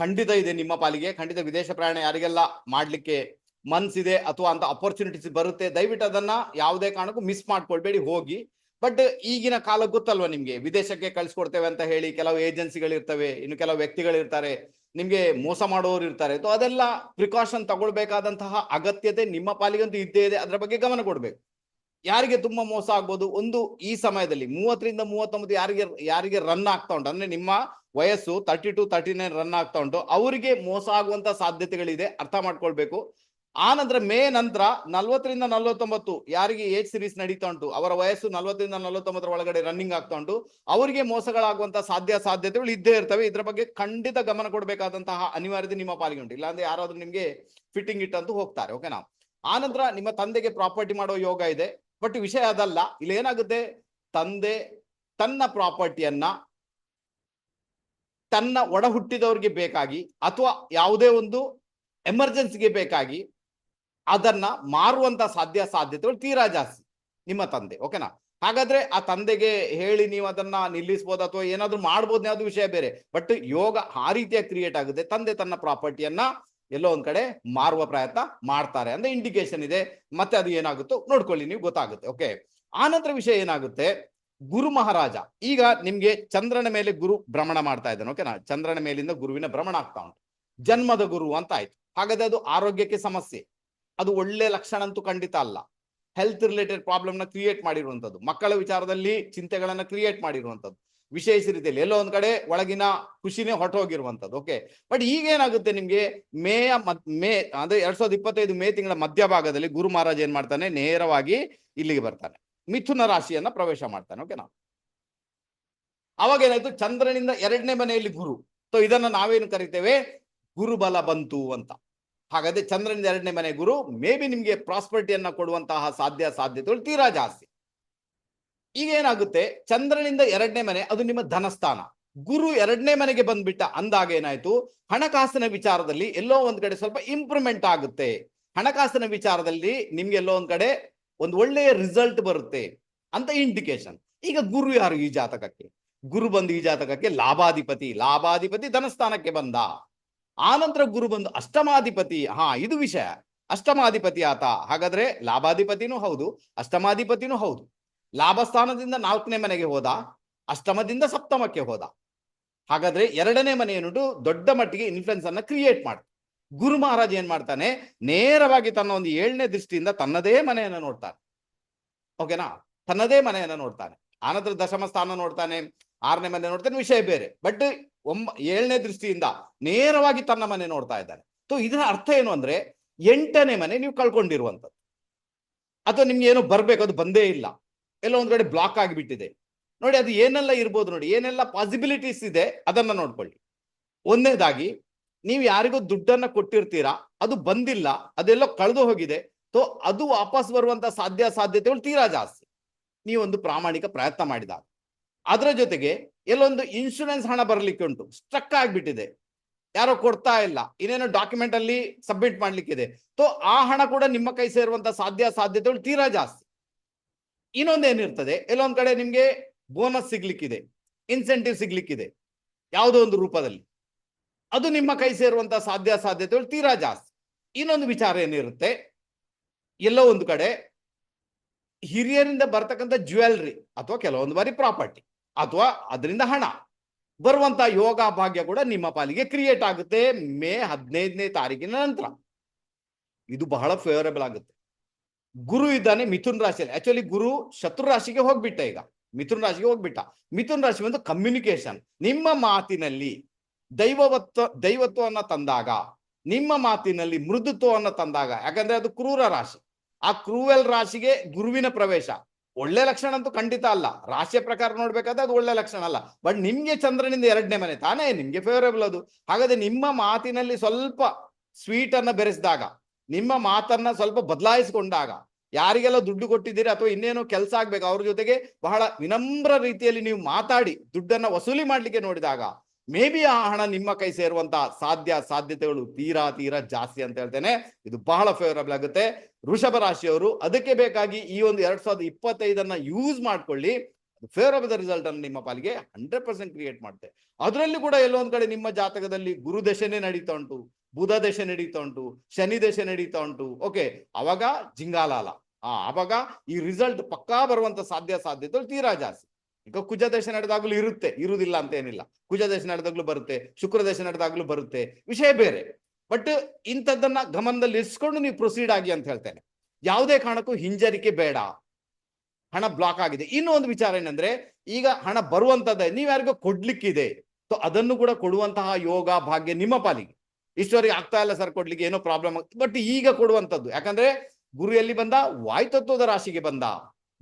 ಖಂಡಿತ ಇದೆ ನಿಮ್ಮ ಪಾಲಿಗೆ. ಖಂಡಿತ ವಿದೇಶ ಪ್ರಯಾಣ ಯಾರಿಗೆಲ್ಲ ಮಾಡ್ಲಿಕ್ಕೆ ಮನ್ಸಿದೆ ಅಥವಾ ಅಂತ ಅಪರ್ಚುನಿಟೀಸ್ ಬರುತ್ತೆ, ದಯವಿಟ್ಟು ಅದನ್ನ ಯಾವುದೇ ಕಾರಣಕ್ಕೂ ಮಿಸ್ ಮಾಡ್ಕೊಳ್ಬೇಡಿ, ಹೋಗಿ. ಬಟ್ ಈಗಿನ ಕಾಲ ಗೊತ್ತಲ್ವಾ ನಿಮ್ಗೆ? ವಿದೇಶಕ್ಕೆ ಕಳ್ಸಿಕೊಡ್ತೇವೆ ಅಂತ ಹೇಳಿ ಕೆಲವು ಏಜೆನ್ಸಿಗಳು ಇರ್ತವೆ, ಇನ್ನು ಕೆಲವು ವ್ಯಕ್ತಿಗಳಿರ್ತಾರೆ ನಿಮ್ಗೆ ಮೋಸ ಮಾಡೋರು ಇರ್ತಾರೆ. ಸೊ ಅದೆಲ್ಲ ಪ್ರಿಕಾಷನ್ ತಗೊಳ್ಬೇಕಾದಂತಹ ಅಗತ್ಯತೆ ನಿಮ್ಮ ಪಾಲಿಗಂತೂ ಇದ್ದೇ ಇದೆ. ಅದರ ಬಗ್ಗೆ ಗಮನ ಕೊಡ್ಬೇಕು. ಯಾರಿಗೆ ತುಂಬಾ ಮೋಸ ಆಗ್ಬೋದು? ಒಂದು ಈ ಸಮಯದಲ್ಲಿ ಮೂವತ್ತರಿಂದ ಮೂವತ್ತೊಂಬತ್ತು ಯಾರಿಗೆ ಯಾರಿಗೆ ರನ್ ಆಗ್ತಾ ಉಂಟು? ಅಂದ್ರೆ ನಿಮ್ಮ ವಯಸ್ಸು thirty two thirty nine run ಆಗ್ತಾ ಉಂಟು. ಅವರಿಗೆ ಮೋಸ ಆಗುವಂತ ಸಾಧ್ಯತೆಗಳಿದೆ. ಅರ್ಥ ಮಾಡ್ಕೊಳ್ಬೇಕು. ಆ ಮೇ ನಂತರ ನಲ್ವತ್ತರಿಂದ ನಲ್ವತ್ತೊಂಬತ್ತು ಯಾರಿಗೆ ಏಜ್ ಸಿರೀಸ್ ನಡೀತಾ ಉಂಟು, ಅವರ ವಯಸ್ಸು ನಲ್ವತ್ತರಿಂದ ನಲ್ವತ್ತೊಂಬತ್ತರ ಒಳಗಡೆ ರನ್ನಿಂಗ್ ಆಗ್ತಾ ಉಂಟು, ಅವರಿಗೆ ಮೋಸಗಳಾಗುವಂತ ಸಾಧ್ಯ ಸಾಧ್ಯತೆಗಳು ಇದ್ದೇ ಇರ್ತವೆ. ಇದ್ರ ಬಗ್ಗೆ ಖಂಡಿತ ಗಮನ ಕೊಡಬೇಕಾದಂತಹ ಅನಿವಾರ್ಯತೆ ನಿಮ್ಮ ಪಾಲಿಗೆ ಉಂಟು. ಇಲ್ಲಾಂದ್ರೆ ಯಾರಾದ್ರೂ ನಿಮ್ಗೆ ಫಿಟ್ಟಿಂಗ್ ಇಟ್ಟಂತೂ ಹೋಗ್ತಾರೆ ಓಕೆನಾ ನಂತರ ನಿಮ್ಮ ತಂದೆಗೆ ಪ್ರಾಪರ್ಟಿ ಮಾಡೋ ಯೋಗ ಇದೆ ಬಟ್ ವಿಷಯ ಅದಲ್ಲ. ಇಲ್ಲಿ ಏನಾಗುತ್ತೆ ತಂದೆ ತನ್ನ ಪ್ರಾಪರ್ಟಿಯನ್ನ ತನ್ನ ಒಡ ಹುಟ್ಟಿದವ್ರಿಗೆ ಬೇಕಾಗಿ ಅಥವಾ ಯಾವುದೇ ಒಂದು ಎಮರ್ಜೆನ್ಸಿಗೆ ಬೇಕಾಗಿ ಅದನ್ನ ಮಾರುವಂತ ಸಾಧ್ಯ ಸಾಧ್ಯತೆಗಳು ತೀರಾ ಜಾಸ್ತಿ ನಿಮ್ಮ ತಂದೆ, ಓಕೆನಾ? ಹಾಗಾದ್ರೆ ಆ ತಂದೆಗೆ ಹೇಳಿ ನೀವು ಅದನ್ನ ನಿಲ್ಲಿಸ್ಬೋದು ಅಥವಾ ಏನಾದ್ರೂ ಮಾಡ್ಬೋದು ಯಾವ್ದು ವಿಷಯ ಬೇರೆ. ಬಟ್ ಯೋಗ ಆ ರೀತಿಯಾಗಿ ಕ್ರಿಯೇಟ್ ಆಗುತ್ತೆ. ತಂದೆ ತನ್ನ ಪ್ರಾಪರ್ಟಿಯನ್ನ ಎಲ್ಲೋ ಒಂದ್ ಕಡೆ ಮಾರುವ ಪ್ರಯತ್ನ ಮಾಡ್ತಾರೆ ಅಂದ್ರೆ ಇಂಡಿಕೇಶನ್ ಇದೆ. ಮತ್ತೆ ಅದು ಏನಾಗುತ್ತೋ ನೋಡ್ಕೊಳ್ಳಿ, ನೀವು ಗೊತ್ತಾಗುತ್ತೆ. ಓಕೆ ಆನಂತರ ವಿಷಯ ಏನಾಗುತ್ತೆ? ಗುರು ಮಹಾರಾಜ. ಈಗ ನಿಮ್ಗೆ ಚಂದ್ರನ ಮೇಲೆ ಗುರು ಭ್ರಮಣ ಮಾಡ್ತಾ ಇದ್ದಾನೆ. ಓಕೆನಾ ಚಂದ್ರನ ಮೇಲಿಂದ ಗುರುವಿನ ಭ್ರಮಣ ಆಗ್ತಾ ಉಂಟು. ಜನ್ಮದ ಗುರು ಅಂತ ಆಯ್ತು. ಹಾಗಾದ್ರೆ ಅದು ಆರೋಗ್ಯಕ್ಕೆ ಸಮಸ್ಯೆ. ಅದು ಒಳ್ಳೆ ಲಕ್ಷಣ ಅಂತೂ ಖಂಡಿತ ಅಲ್ಲ. ಹೆಲ್ತ್ ರಿಲೇಟೆಡ್ ಪ್ರಾಬ್ಲಮ್ನ ಕ್ರಿಯೇಟ್ ಮಾಡಿರುವಂತದ್ದು ಮಕ್ಕಳ ವಿಚಾರದಲ್ಲಿ ಚಿಂತೆಗಳನ್ನ ಕ್ರಿಯೇಟ್ ಮಾಡಿರುವಂತದ್ದು ವಿಶೇಷ ರೀತಿಯಲ್ಲಿ ಎಲ್ಲೋ ಒಂದ್ ಕಡೆ ಒಳಗಿನ ಖುಷಿನೇ ಹೊರಟೋಗಿರುವಂತದ್ದು ಓಕೆ ಬಟ್ ಈಗ ಏನಾಗುತ್ತೆ ನಿಮ್ಗೆ? ಮೇಯ ಮೇ, ಅಂದ್ರೆ ಎರಡ್ ಸಾವಿರದ ಇಪ್ಪತ್ತೈದು ಮೇ ತಿಂಗಳ ಮಧ್ಯಭಾಗದಲ್ಲಿ ಗುರು ಮಹಾರಾಜ್ ಏನ್ ಮಾಡ್ತಾನೆ? ನೇರವಾಗಿ ಇಲ್ಲಿಗೆ ಬರ್ತಾನೆ. ಮಿಥುನ ರಾಶಿಯನ್ನ ಪ್ರವೇಶ ಮಾಡ್ತಾನೆ ಓಕೆನಾ ಅವಾಗ ಏನಾಯ್ತು? ಚಂದ್ರನಿಂದ ಎರಡನೇ ಮನೆಯಲ್ಲಿ ಗುರು. ಸೊ ಇದನ್ನ ನಾವೇನು ಕರಿತೇವೆ? ಗುರುಬಲ ಬಂತು ಅಂತ. ಹಾಗಾದ್ರೆ ಚಂದ್ರನಿಂದ ಎರಡನೇ ಮನೆ ಗುರು ಮೇ ಬಿ ನಿಮ್ಗೆ ಪ್ರಾಸ್ಪರ್ಟಿಯನ್ನ ಕೊಡುವಂತಹ ಸಾಧ್ಯ ಸಾಧ್ಯತೆಗಳು ತೀರಾ ಜಾಸ್ತಿ. ಈಗ ಏನಾಗುತ್ತೆ? ಚಂದ್ರನಿಂದ ಎರಡನೇ ಮನೆ, ಅದು ನಿಮ್ಮ ಧನಸ್ಥಾನ. ಗುರು ಎರಡನೇ ಮನೆಗೆ ಬಂದ್ಬಿಟ್ಟ, ಅಂದಾಗ ಏನಾಯ್ತು? ಹಣಕಾಸಿನ ವಿಚಾರದಲ್ಲಿ ಎಲ್ಲೋ ಒಂದ್ ಕಡೆ ಸ್ವಲ್ಪ ಇಂಪ್ರೂವ್ಮೆಂಟ್ ಆಗುತ್ತೆ. ಹಣಕಾಸಿನ ವಿಚಾರದಲ್ಲಿ ನಿಮ್ಗೆ ಎಲ್ಲೋ ಒಂದ್ ಕಡೆ ಒಂದು ಒಳ್ಳೆಯ ರಿಸಲ್ಟ್ ಬರುತ್ತೆ ಅಂತ ಇಂಡಿಕೇಶನ್ ಈಗ ಗುರು ಯಾರು ಈ ಜಾತಕಕ್ಕೆ? ಗುರು ಬಂದು ಈ ಜಾತಕಕ್ಕೆ ಲಾಭಾಧಿಪತಿ ಲಾಭಾಧಿಪತಿ ಧನಸ್ಥಾನಕ್ಕೆ ಬಂದ. ಆನಂತರ ಗುರು ಬಂದು ಅಷ್ಟಮಾಧಿಪತಿ. ಹಾ, ಇದು ವಿಷಯ. ಅಷ್ಟಮಾಧಿಪತಿ ಆತ. ಹಾಗಾದ್ರೆ ಲಾಭಾಧಿಪತಿನೂ ಹೌದು, ಅಷ್ಟಮಾಧಿಪತಿನೂ ಹೌದು. ಲಾಭಸ್ಥಾನದಿಂದ ನಾಲ್ಕನೇ ಮನೆಗೆ ಹೋದ, ಅಷ್ಟಮದಿಂದ ಸಪ್ತಮಕ್ಕೆ ಹೋದ. ಹಾಗಾದ್ರೆ ಎರಡನೇ ಮನೆ ದೊಡ್ಡ ಮಟ್ಟಿಗೆ ಇನ್ಫ್ಲುಯೆನ್ಸ್ ಅನ್ನ ಕ್ರಿಯೇಟ್ ಮಾಡ್ತಾರೆ ಗುರು ಮಹಾರಾಜ್ ಏನ್ ಮಾಡ್ತಾನೆ? ನೇರವಾಗಿ ತನ್ನ ಒಂದು ಏಳನೇ ದೃಷ್ಟಿಯಿಂದ ತನ್ನದೇ ಮನೆಯನ್ನ ನೋಡ್ತಾನೆ. ಓಕೆನಾ ತನ್ನದೇ ಮನೆಯನ್ನ ನೋಡ್ತಾನೆ. ಆನಂತರ ದಶಮ ಸ್ಥಾನ ನೋಡ್ತಾನೆ, ಆರನೇ ಮನೆ ನೋಡ್ತಾನೆ, ವಿಷಯ ಬೇರೆ. ಬಟ್ ಒಂಬ ಏಳನೇ ದೃಷ್ಟಿಯಿಂದ ನೇರವಾಗಿ ತನ್ನ ಮನೆ ನೋಡ್ತಾ ಇದ್ದಾನೆ. ಸೊ ಇದರ ಅರ್ಥ ಏನು ಅಂದ್ರೆ, ಎಂಟನೇ ಮನೆ ನೀವು ಕಳ್ಕೊಂಡಿರುವಂಥದ್ದು. ಅಥವಾ ನಿಮ್ಗೆ ಏನೋ ಬರ್ಬೇಕು, ಅದು ಬಂದೇ ಇಲ್ಲ. ಎಲ್ಲ ಒಂದ್ ಕಡೆ ಬ್ಲಾಕ್ ಆಗಿಬಿಟ್ಟಿದೆ. ನೋಡಿ, ಅದು ಏನೆಲ್ಲ ಇರ್ಬೋದು ನೋಡಿ, ಏನೆಲ್ಲ ಪಾಸಿಬಿಲಿಟೀಸ್ ಇದೆ, ಅದನ್ನ ನೋಡ್ಕೊಳ್ಳಿ. ಒಂದನೇದಾಗಿ ನೀವು ಯಾರಿಗೂ ದುಡ್ಡನ್ನ ಕೊಟ್ಟಿರ್ತೀರಾ, ಅದು ಬಂದಿಲ್ಲ, ಅದೆಲ್ಲೋ ಕಳೆದು ಹೋಗಿದೆ ಸೊ ಅದು ವಾಪಸ್ ಬರುವಂತ ಸಾಧ್ಯ ಸಾಧ್ಯತೆಗಳು ತೀರಾ ಜಾಸ್ತಿ. ನೀವೊಂದು ಪ್ರಾಮಾಣಿಕ ಪ್ರಯತ್ನ ಮಾಡಿದಾಗ. ಅದರ ಜೊತೆಗೆ ಎಲ್ಲೊಂದು ಇನ್ಶೂರೆನ್ಸ್ ಹಣ ಬರ್ಲಿಕ್ಕೆ ಉಂಟು ಸ್ಟ್ರಕ್ ಆಗಿಬಿಟ್ಟಿದೆ. ಯಾರೋ ಕೊಡ್ತಾ ಇಲ್ಲ, ಇನ್ನೇನೋ ಡಾಕ್ಯುಮೆಂಟ್ ಅಲ್ಲಿ ಸಬ್ಮಿಟ್ ಮಾಡ್ಲಿಕ್ಕಿದೆ ಸೊ ಆ ಹಣ ಕೂಡ ನಿಮ್ಮ ಕೈ ಸೇರುವಂತ ಸಾಧ್ಯ ಸಾಧ್ಯತೆಗಳು ತೀರಾ ಜಾಸ್ತಿ. ಇನ್ನೊಂದೇನಿರ್ತದೆ, ಎಲ್ಲೊಂದ್ ಕಡೆ ನಿಮ್ಗೆ ಬೋನಸ್ ಸಿಗ್ಲಿಕ್ಕಿದೆ ಇನ್ಸೆಂಟಿವ್ ಸಿಗ್ಲಿಕ್ಕಿದೆ, ಯಾವುದೋ ಒಂದು ರೂಪದಲ್ಲಿ. ಅದು ನಿಮ್ಮ ಕೈ ಸೇರುವಂತ ಸಾಧ್ಯ ಸಾಧ್ಯತೆಗಳು ತೀರಾ ಜಾಸ್ತಿ. ಇನ್ನೊಂದು ವಿಚಾರ ಏನಿರುತ್ತೆ? ಎಲ್ಲೋ ಒಂದು ಕಡೆ ಹಿರಿಯರಿಂದ ಬರ್ತಕ್ಕಂಥ ಜ್ಯುವೆಲ್ರಿ ಅಥವಾ ಕೆಲವೊಂದು ಬಾರಿ ಪ್ರಾಪರ್ಟಿ ಅಥವಾ ಅದರಿಂದ ಹಣ ಬರುವಂತ ಯೋಗ ಭಾಗ್ಯ ಕೂಡ ನಿಮ್ಮ ಪಾಲಿಗೆ ಕ್ರಿಯೇಟ್ ಆಗುತ್ತೆ ಮೇ ಹದಿನೈದನೇ ತಾರೀಕಿನ ನಂತರ. ಇದು ಬಹಳ ಫೇವರೇಬಲ್ ಆಗುತ್ತೆ. ಗುರು ಇದ್ದಾನೆ ಮಿಥುನ್ ರಾಶಿಯಲ್ಲಿ. ಆಕ್ಚುಲಿ ಗುರು ಶತ್ರು ರಾಶಿಗೆ ಹೋಗ್ಬಿಟ್ಟ ಈಗ. ಮಿಥುನ್ ರಾಶಿಗೆ ಹೋಗ್ಬಿಟ್ಟ. ಮಿಥುನ್ ರಾಶಿ ಒಂದು ಕಮ್ಯುನಿಕೇಶನ್ ನಿಮ್ಮ ಮಾತಿನಲ್ಲಿ ದೈವವತ್ವ, ದೈವತ್ವವನ್ನ ತಂದಾಗ, ನಿಮ್ಮ ಮಾತಿನಲ್ಲಿ ಮೃದುತ್ವವನ್ನು ತಂದಾಗ, ಯಾಕಂದ್ರೆ ಅದು ಕ್ರೂರ ರಾಶಿ. ಆ ಕ್ರೂವೆಲ್ ರಾಶಿಗೆ ಗುರುವಿನ ಪ್ರವೇಶ. ಒಳ್ಳೆ ಲಕ್ಷಣ ಅಂತೂ ಖಂಡಿತ ಅಲ್ಲ. ರಾಶಿಯ ಪ್ರಕಾರ ನೋಡ್ಬೇಕಾದ್ರೆ ಅದು ಒಳ್ಳೆ ಲಕ್ಷಣ ಅಲ್ಲ. ಬಟ್ ನಿಮ್ಗೆ ಚಂದ್ರನಿಂದ ಎರಡನೇ ಮನೆ, ತಾನೇ ನಿಮ್ಗೆ ಫೇವರೇಬಲ್ ಅದು. ಹಾಗಾದ್ರೆ ನಿಮ್ಮ ಮಾತಿನಲ್ಲಿ ಸ್ವಲ್ಪ ಸ್ವೀಟ್ ಅನ್ನ ಬೆರೆಸಿದಾಗ, ನಿಮ್ಮ ಮಾತನ್ನ ಸ್ವಲ್ಪ ಬದಲಾಯಿಸಿಕೊಂಡಾಗ, ಯಾರಿಗೆಲ್ಲ ದುಡ್ಡು ಕೊಟ್ಟಿದ್ದೀರಿ ಅಥವಾ ಇನ್ನೇನೋ ಕೆಲಸ ಆಗ್ಬೇಕು, ಅವ್ರ ಜೊತೆಗೆ ಬಹಳ ವಿನಮ್ರ ರೀತಿಯಲ್ಲಿ ನೀವು ಮಾತಾಡಿ, ದುಡ್ಡನ್ನ ವಸೂಲಿ ಮಾಡ್ಲಿಕ್ಕೆ ನೋಡಿದಾಗ ಮೇ ಬಿ ಆ ಹಣ ನಿಮ್ಮ ಕೈ ಸೇರುವಂತ ಸಾಧ್ಯ ಸಾಧ್ಯತೆಗಳು ತೀರಾ ತೀರಾ ಜಾಸ್ತಿ ಅಂತ ಹೇಳ್ತೇನೆ. ಇದು ಬಹಳ ಫೇವರಬಲ್ ಆಗುತ್ತೆ. ವೃಷಭ ರಾಶಿಯವರು ಅದಕ್ಕೆ ಬೇಕಾಗಿ ಈ ಒಂದು ಎರಡ್ ಸಾವಿರದ ಇಪ್ಪತ್ತೈದನ್ನ ಯೂಸ್ ಮಾಡ್ಕೊಳ್ಳಿ. ಫೇವರಬಲ್ ರಿಸಲ್ಟ್ ಅನ್ನು ನಿಮ್ಮ ಪಾಲಿಗೆ ಹಂಡ್ರೆಡ್ ಪರ್ಸೆಂಟ್ ಕ್ರಿಯೇಟ್ ಮಾಡುತ್ತೆ. ಅದರಲ್ಲಿ ಕೂಡ ಎಲ್ಲೊಂದ್ ಕಡೆ ನಿಮ್ಮ ಜಾತಕದಲ್ಲಿ ಗುರು ದಶೆನೇ ನಡೀತಾ ಉಂಟು, ಬುಧ ದಶೆ ನಡೀತಾ ಉಂಟು, ಶನಿ ದಶೆ ನಡೀತಾ ಉಂಟು. ಓಕೆ ಅವಾಗ ಜಿಂಗಾಲಾಲ. ಆ, ಅವಾಗ ಈ ರಿಸಲ್ಟ್ ಪಕ್ಕಾ ಬರುವಂತ ಸಾಧ್ಯ ಸಾಧ್ಯತೆಗಳು ತೀರಾ ಜಾಸ್ತಿ. ಈಗ ಕುಜ ದಶೆ ನಡೆದಾಗ್ಲೂ ಇರುತ್ತೆ, ಇರುವುದಿಲ್ಲ ಅಂತ ಏನಿಲ್ಲ. ಕುಜ ನಡೆದಾಗ್ಲೂ ಬರುತ್ತೆ, ಶುಕ್ರ ನಡೆದಾಗ್ಲೂ ಬರುತ್ತೆ, ವಿಷಯ ಬೇರೆ. ಬಟ್ ಇಂಥದ್ದನ್ನ ಗಮನದಲ್ಲಿ ಇರಿಸ್ಕೊಂಡು ನೀವು ಪ್ರೊಸೀಡ್ ಆಗಿ ಅಂತ ಹೇಳ್ತೇನೆ. ಯಾವುದೇ ಕಾರಣಕ್ಕೂ ಹಿಂಜರಿಕೆ ಬೇಡ. ಹಣ ಬ್ಲಾಕ್ ಆಗಿದೆ. ಇನ್ನೂ ಒಂದು ವಿಚಾರ ಏನಂದ್ರೆ, ಈಗ ಹಣ ಬರುವಂತದ್ದೇ, ನೀವ್ ಯಾರಿಗೂ ಕೊಡ್ಲಿಕ್ಕಿದೆ, ಸೊ ಅದನ್ನು ಕೂಡ ಕೊಡುವಂತಹ ಯೋಗ ಭಾಗ್ಯ ನಿಮ್ಮ ಪಾಲಿಗೆ. ಇಷ್ಟವರೆಗೆ ಆಗ್ತಾ ಇಲ್ಲ ಸರ್ ಕೊಡ್ಲಿಕ್ಕೆ, ಏನೋ ಪ್ರಾಬ್ಲಮ್ ಬಟ್ ಈಗ ಕೊಡುವಂಥದ್ದು. ಯಾಕಂದ್ರೆ, ಗುರು ಎಲ್ಲಿ ಬಂದ? ವಾಯ್ತತ್ವದ ರಾಶಿಗೆ ಬಂದ.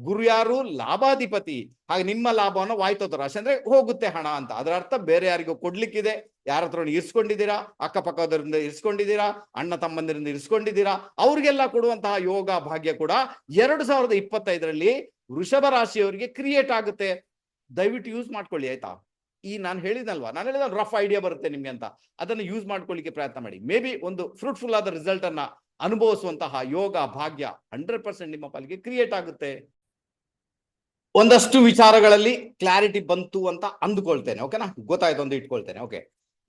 ಗುರು ಯಾರು? ಲಾಭಾಧಿಪತಿ. ಹಾಗೆ ನಿಮ್ಮ ಲಾಭವನ್ನು ವಾಯುತತ್ವ ರಾಶಿ ಅಂದ್ರೆ ಹೋಗುತ್ತೆ ಹಣ ಅಂತ. ಅದರ ಅರ್ಥ ಬೇರೆ ಯಾರಿಗೂ ಕೊಡ್ಲಿಕ್ಕಿದೆ. ಯಾರ ಹತ್ರ ಇರಿಸ್ಕೊಂಡಿದ್ದೀರಾ? ಅಕ್ಕಪಕ್ಕದರಿಂದ ಇರಿಸ್ಕೊಂಡಿದ್ದೀರಾ? ಅಣ್ಣ ತಮ್ಮಂದಿರಿಂದ ಇರಿಸ್ಕೊಂಡಿದ್ದೀರಾ? ಅವ್ರಿಗೆಲ್ಲ ಕೊಡುವಂತಹ ಯೋಗ ಭಾಗ್ಯ ಕೂಡ ಎರಡು ಸಾವಿರದ ಇಪ್ಪತ್ತೈದರಲ್ಲಿ ವೃಷಭ ರಾಶಿಯವರಿಗೆ ಕ್ರಿಯೇಟ್ ಆಗುತ್ತೆ. ದಯವಿಟ್ಟು ಯೂಸ್ ಮಾಡ್ಕೊಳ್ಳಿ, ಆಯ್ತಾ? ಈ ನಾನು ಹೇಳಿದ್ನಲ್ವಾ? ನಾನು ಹೇಳಿದ ರಫ್ ಐಡಿಯಾ ಬರುತ್ತೆ ನಿಮ್ಗೆ ಅಂತ. ಅದನ್ನು ಯೂಸ್ ಮಾಡ್ಕೊಳ್ಳಿಕ್ಕೆ ಪ್ರಯತ್ನ ಮಾಡಿ. ಮೇ ಬಿ ಒಂದು ಫ್ರೂಟ್ಫುಲ್ ಆದ ರಿಸಲ್ಟ್ ಅನ್ನ ಅನುಭವಿಸುವಂತಹ ಯೋಗ ಭಾಗ್ಯ ಹಂಡ್ರೆಡ್ ಪರ್ಸೆಂಟ್ ನಿಮ್ಮ ಪಾಲಿಗೆ ಕ್ರಿಯೇಟ್ ಆಗುತ್ತೆ. ಒಂದಷ್ಟು ವಿಚಾರಗಳಲ್ಲಿ ಕ್ಲಾರಿಟಿ ಬಂತು ಅಂತ ಅಂದುಕೊಳ್ತೇನೆ ಓಕೆನಾ ಗೊತ್ತಾಯ್ತು ಅಂತ ಇಟ್ಕೊಳ್ತೇನೆ ಓಕೆ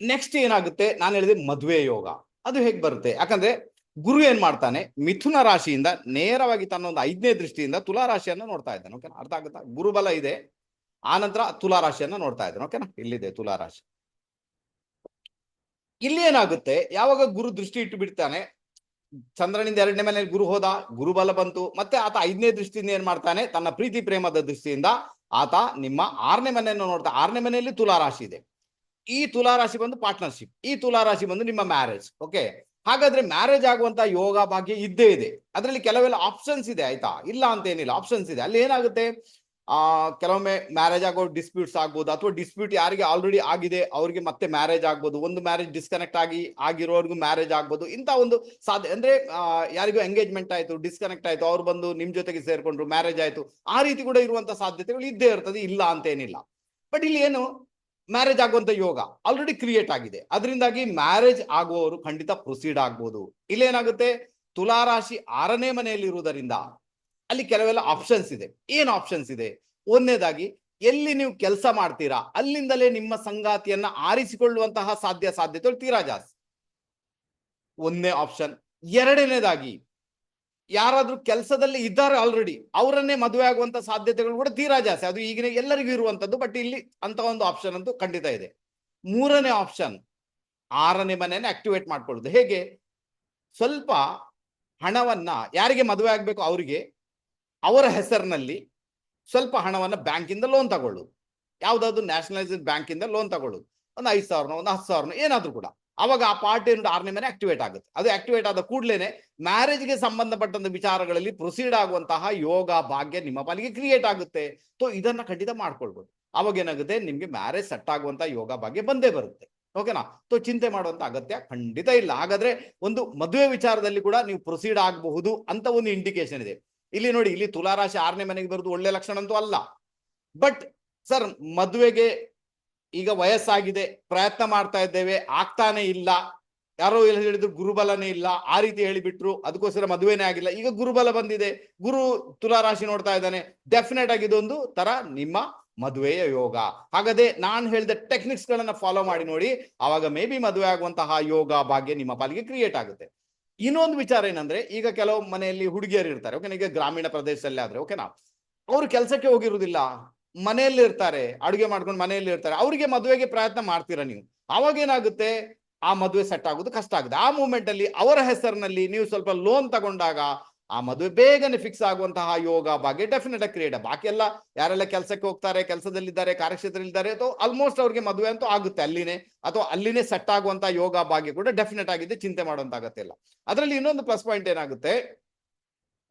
ನೆಕ್ಸ್ಟ್ ಏನಾಗುತ್ತೆ? ನಾನು ಹೇಳಿದೆ ಮದುವೆ ಯೋಗ. ಅದು ಹೇಗೆ ಬರುತ್ತೆ? ಯಾಕಂದ್ರೆ ಗುರು ಏನ್ ಮಾಡ್ತಾನೆ? ಮಿಥುನ ರಾಶಿಯಿಂದ ನೇರವಾಗಿ ತನ್ನ ಒಂದು ಐದನೇ ದೃಷ್ಟಿಯಿಂದ ತುಲಾ ರಾಶಿಯನ್ನ ನೋಡ್ತಾ ಇದ್ದಾನೆ ಓಕೆನಾ ಅರ್ಥ ಆಗುತ್ತಾ? ಗುರುಬಲ ಇದೆ, ಆ ನಂತರ ತುಲಾ ರಾಶಿಯನ್ನ ನೋಡ್ತಾ ಇದ್ದಾನೆ ಓಕೆನಾ ಇಲ್ಲಿದೆ ತುಲಾ ರಾಶಿ. ಇಲ್ಲಿ ಏನಾಗುತ್ತೆ? ಯಾವಾಗ ಗುರು ದೃಷ್ಟಿ ಇಟ್ಟು ಬಿಡ್ತಾನೆ ಚಂದ್ರನಿಂದ ಎರಡನೇ ಮನೆಯಲ್ಲಿ ಗುರು ಹೋದ, ಗುರುಬಲ ಬಂತು, ಮತ್ತೆ ಆತ ಐದನೇ ದೃಷ್ಟಿಯಿಂದ ಏನ್ ಮಾಡ್ತಾನೆ? ತನ್ನ ಪ್ರೀತಿ, ಪ್ರೇಮದ ದೃಷ್ಟಿಯಿಂದ ಆತ ನಿಮ್ಮ ಆರನೇ ಮನೆಯನ್ನು ನೋಡ್ತಾ, ಆರನೇ ಮನೆಯಲ್ಲಿ ತುಲಾರಾಶಿ ಇದೆ. ಈ ತುಲಾರಾಶಿ ಬಂದು ಪಾರ್ಟ್ನರ್ಶಿಪ್ ಈ ತುಲಾ ರಾಶಿ ಬಂದು ನಿಮ್ಮ ಮ್ಯಾರೇಜ್ ಓಕೆ ಹಾಗಾದ್ರೆ ಮ್ಯಾರೇಜ್ ಆಗುವಂತ ಯೋಗ ಭಾಗ್ಯ ಇದ್ದೇ ಇದೆ. ಅದರಲ್ಲಿ ಕೆಲವೆಲ್ಲ ಆಪ್ಷನ್ಸ್ ಇದೆ, ಆಯ್ತಾ? ಇಲ್ಲ ಅಂತ ಏನಿಲ್ಲ ಆಪ್ಷನ್ಸ್ ಇದೆ. ಅಲ್ಲಿ ಏನಾಗುತ್ತೆ? ಆ, ಕೆಲವೊಮ್ಮೆ ಮ್ಯಾರೇಜ್ ಆಗೋ ಡಿಸ್ಪ್ಯೂಟ್ಸ್ ಆಗ್ಬೋದು ಅಥವಾ ಡಿಸ್ಪ್ಯೂಟ್ ಯಾರಿಗೆ ಆಲ್ರೆಡಿ ಆಗಿದೆ, ಅವ್ರಿಗೆ ಮತ್ತೆ ಮ್ಯಾರೇಜ್ ಆಗ್ಬೋದು. ಒಂದು ಮ್ಯಾರೇಜ್ ಡಿಸ್ಕನೆಕ್ಟ್ ಆಗಿ, ಆಗಿರೋರ್ಗು ಮ್ಯಾರೇಜ್ ಆಗ್ಬೋದು. ಇಂಥ ಒಂದು ಸಾಧ್ಯ, ಅಂದ್ರೆ ಯಾರಿಗೂ ಎಂಗೇಜ್ಮೆಂಟ್ ಆಯ್ತು ಡಿಸ್ಕನೆಕ್ಟ್ ಆಯ್ತು, ಅವ್ರು ಬಂದು ನಿಮ್ ಜೊತೆಗೆ ಸೇರ್ಕೊಂಡ್ರು ಮ್ಯಾರೇಜ್ ಆಯ್ತು, ಆ ರೀತಿ ಕೂಡ ಇರುವಂತ ಸಾಧ್ಯತೆಗಳು ಇದ್ದೇ ಇರ್ತದೆ, ಇಲ್ಲ ಅಂತ ಏನಿಲ್ಲ. ಬಟ್ ಇಲ್ಲಿ ಏನು? ಮ್ಯಾರೇಜ್ ಆಗುವಂತ ಯೋಗ ಆಲ್ರೆಡಿ ಕ್ರಿಯೇಟ್ ಆಗಿದೆ. ಅದರಿಂದಾಗಿ ಮ್ಯಾರೇಜ್ ಆಗುವವರು ಖಂಡಿತ ಪ್ರೊಸೀಡ್ ಆಗ್ಬೋದು. ಇಲ್ಲೇನಾಗುತ್ತೆ? ತುಲಾರಾಶಿ ಆರನೇ ಮನೆಯಲ್ಲಿ ಇರುವುದರಿಂದ ಅಲ್ಲಿ ಕೆಲವೆಲ್ಲ ಆಪ್ಷನ್ಸ್ ಇದೆ. ಏನ್ ಆಪ್ಷನ್ಸ್ ಇದೆ? ಒಂದನೇದಾಗಿ, ಎಲ್ಲಿ ನೀವು ಕೆಲಸ ಮಾಡ್ತೀರಾ? ಅಲ್ಲಿಂದಲೇ ನಿಮ್ಮ ಸಂಗಾತಿಯನ್ನ ಆರಿಸಿಕೊಳ್ಳುವಂತಹ ಸಾಧ್ಯ ಸಾಧ್ಯತೆಗಳು ತೀರಾ ಜಾಸ್ತಿ. ಒಂದನೇ ಆಪ್ಷನ್ ಎರಡನೇದಾಗಿ, ಯಾರಾದ್ರೂ ಕೆಲಸದಲ್ಲಿ ಇದ್ದಾರೆ ಆಲ್ರೆಡಿ ಅವರನ್ನೇ ಮದುವೆ ಆಗುವಂತ ಸಾಧ್ಯತೆಗಳು ಕೂಡ ತೀರಾ ಜಾಸ್ತಿ. ಅದು ಈಗಿನ ಎಲ್ಲರಿಗೂ ಇರುವಂತದ್ದು ಬಟ್ ಇಲ್ಲಿ ಅಂತ ಒಂದು ಆಪ್ಷನ್ ಅಂತೂ ಖಂಡಿತ ಇದೆ. ಮೂರನೇ ಆಪ್ಷನ್ ಆರನೇ ಮನೆಯನ್ನು ಆಕ್ಟಿವೇಟ್ ಮಾಡ್ಕೊಳ್ಳೋದು ಹೇಗೆ? ಸ್ವಲ್ಪ ಹಣವನ್ನ ಯಾರಿಗೆ ಮದುವೆ ಆಗ್ಬೇಕು ಅವರಿಗೆ ಅವರ ಹೆಸರಿನಲ್ಲಿ ಸ್ವಲ್ಪ ಹಣವನ್ನ ಬ್ಯಾಂಕಿಂದ ಲೋನ್ ತಗೊಳ್ಳೋದು. ಯಾವುದಾದ್ರು ನ್ಯಾಷನಲೈಸ್ಡ್ ಬ್ಯಾಂಕಿಂದ ಲೋನ್ ತಗೊಳ್ಳೋದು. ಒಂದು ಐದು ಸಾವಿರನೋ, ಒಂದು ಹತ್ತು ಸಾವಿರನೋ, ಏನಾದ್ರೂ ಕೂಡ. ಅವಾಗ ಆ ಪಾರ್ಟಿ ಏನಿದೆ ಆರ್ನೇ ಮೇಲೆ ಆಕ್ಟಿವೇಟ್ ಆಗುತ್ತೆ. ಅದು ಆಕ್ಟಿವೇಟ್ ಆದ ಕೂಡಲೇ ಮ್ಯಾರೇಜ್ಗೆ ಸಂಬಂಧಪಟ್ಟಂತ ವಿಚಾರಗಳಲ್ಲಿ ಪ್ರೊಸೀಡ್ ಆಗುವಂತಹ ಯೋಗ, ಭಾಗ್ಯ ನಿಮ್ಮ ಪಾಲಿಗೆ ಕ್ರಿಯೇಟ್ ಆಗುತ್ತೆ. ಸೊ ಇದನ್ನ ಖಂಡಿತ ಮಾಡ್ಕೊಳ್ಬೋದು. ಅವಾಗ ಏನಾಗುತ್ತೆ? ನಿಮ್ಗೆ ಮ್ಯಾರೇಜ್ ಸೆಟ್ ಆಗುವಂತ ಯೋಗ, ಭಾಗ್ಯ ಬಂದೇ ಬರುತ್ತೆ. ಓಕೆನಾ ಸೊ ಚಿಂತೆ ಮಾಡುವಂತ ಅಗತ್ಯ ಖಂಡಿತ ಇಲ್ಲ. ಹಾಗಾದ್ರೆ ಒಂದು ಮದುವೆ ವಿಚಾರದಲ್ಲಿ ಕೂಡ ನೀವು ಪ್ರೊಸೀಡ್ ಆಗಬಹುದು ಅಂತ ಒಂದು ಇಂಡಿಕೇಶನ್ ಇದೆ. ಇಲ್ಲಿ ನೋಡಿ, ಇಲ್ಲಿ ತುಲಾರಾಶಿ ಆರನೇ ಮನೆಗೆ ಬರೋದು ಒಳ್ಳೆ ಲಕ್ಷಣ ಅಂತೂ ಅಲ್ಲ. ಬಟ್ ಸರ್ ಮದುವೆಗೆ ಈಗ ವಯಸ್ಸಾಗಿದೆ, ಪ್ರಯತ್ನ ಮಾಡ್ತಾ ಇದ್ದೇವೆ, ಆಗ್ತಾನೆ ಇಲ್ಲ. ಯಾರೋ ಎಲ್ಲ ಹೇಳಿದ್ರು ಗುರುಬಲನೇ ಇಲ್ಲ, ಆ ರೀತಿ ಹೇಳಿಬಿಟ್ರು, ಅದಕ್ಕೋಸ್ಕರ ಮದುವೆನೇ ಆಗಿಲ್ಲ. ಈಗ ಗುರುಬಲ ಬಂದಿದೆ, ಗುರು ತುಲಾರಾಶಿ ನೋಡ್ತಾ ಇದ್ದಾನೆ ಡೆಫಿನೆಟ್ ಆಗಿ ಇದೊಂದು ತರ ನಿಮ್ಮ ಮದುವೆಯ ಯೋಗ. ಹಾಗಾದ್ರೆ ನಾನು ಹೇಳಿದ ಟೆಕ್ನಿಕ್ಸ್ ಗಳನ್ನ ಫಾಲೋ ಮಾಡಿ ನೋಡಿ, ಆವಾಗ ಮೇ ಬಿ ಮದುವೆ ಆಗುವಂತಹ ಯೋಗ ಭಾಗ್ಯ ನಿಮ್ಮ ಪಾಲಿಗೆ ಕ್ರಿಯೇಟ್ ಆಗುತ್ತೆ. ಇನ್ನೊಂದು ವಿಚಾರ ಏನಂದ್ರೆ, ಈಗ ಕೆಲವು ಮನೆಯಲ್ಲಿ ಹುಡುಗಿಯರು ಇರ್ತಾರೆ ಓಕೆನಾ ಈಗ ಗ್ರಾಮೀಣ ಪ್ರದೇಶದಲ್ಲಿ ಆದ್ರೆ ಓಕೆನಾ ಅವ್ರು ಕೆಲಸಕ್ಕೆ ಹೋಗಿರುವುದಿಲ್ಲ ಮನೆಯಲ್ಲಿ ಇರ್ತಾರೆ, ಅಡುಗೆ ಮಾಡ್ಕೊಂಡು ಮನೆಯಲ್ಲಿ ಇರ್ತಾರೆ, ಅವರಿಗೆ ಮದುವೆಗೆ ಪ್ರಯತ್ನ ಮಾಡ್ತೀರಾ ನೀವು? ಅವಾಗ ಏನಾಗುತ್ತೆ? ಆ ಮದುವೆ ಸೆಟ್ ಆಗೋದು ಕಷ್ಟ ಆಗುತ್ತೆ. ಆ ಮೂಮೆಂಟ್ ಅಲ್ಲಿ ಅವರ ಹೆಸರಿನಲ್ಲಿ ನೀವು ಸ್ವಲ್ಪ ಲೋನ್ ತಗೊಂಡಾಗ ಆ ಮದುವೆ ಬೇಗನೆ ಫಿಕ್ಸ್ ಆಗುವಂತಹ ಯೋಗ ಭಾಗ್ಯ ಡೆಫಿನೆಟ್ ಆಗಿ ಕ್ರಿಯೇಟ್ ಬಾಕಿ ಎಲ್ಲ ಯಾರೆಲ್ಲ ಕೆಲಸಕ್ಕೆ ಹೋಗ್ತಾರೆ, ಕೆಲಸದಲ್ಲಿದ್ದಾರೆ, ಕಾರ್ಯಕ್ಷೇತ್ರದಲ್ಲಿದ್ದಾರೆ, ಅಥವಾ ಆಲ್ಮೋಸ್ಟ್ ಅವ್ರಿಗೆ ಮದುವೆ ಅಂತೂ ಆಗುತ್ತೆ ಅಲ್ಲಿನೇ, ಅಥವಾ ಅಲ್ಲಿನೇ ಸೆಟ್ ಆಗುವಂತಹ ಯೋಗ ಭಾಗ್ಯ ಕೂಡ ಡೆಫಿನೆಟ್ ಆಗಿದೆ ಚಿಂತೆ ಮಾಡುವಂತ ಅಗತ್ಯ ಇಲ್ಲ. ಅದರಲ್ಲಿ ಇನ್ನೊಂದು ಪ್ಲಸ್ ಪಾಯಿಂಟ್ ಏನಾಗುತ್ತೆ?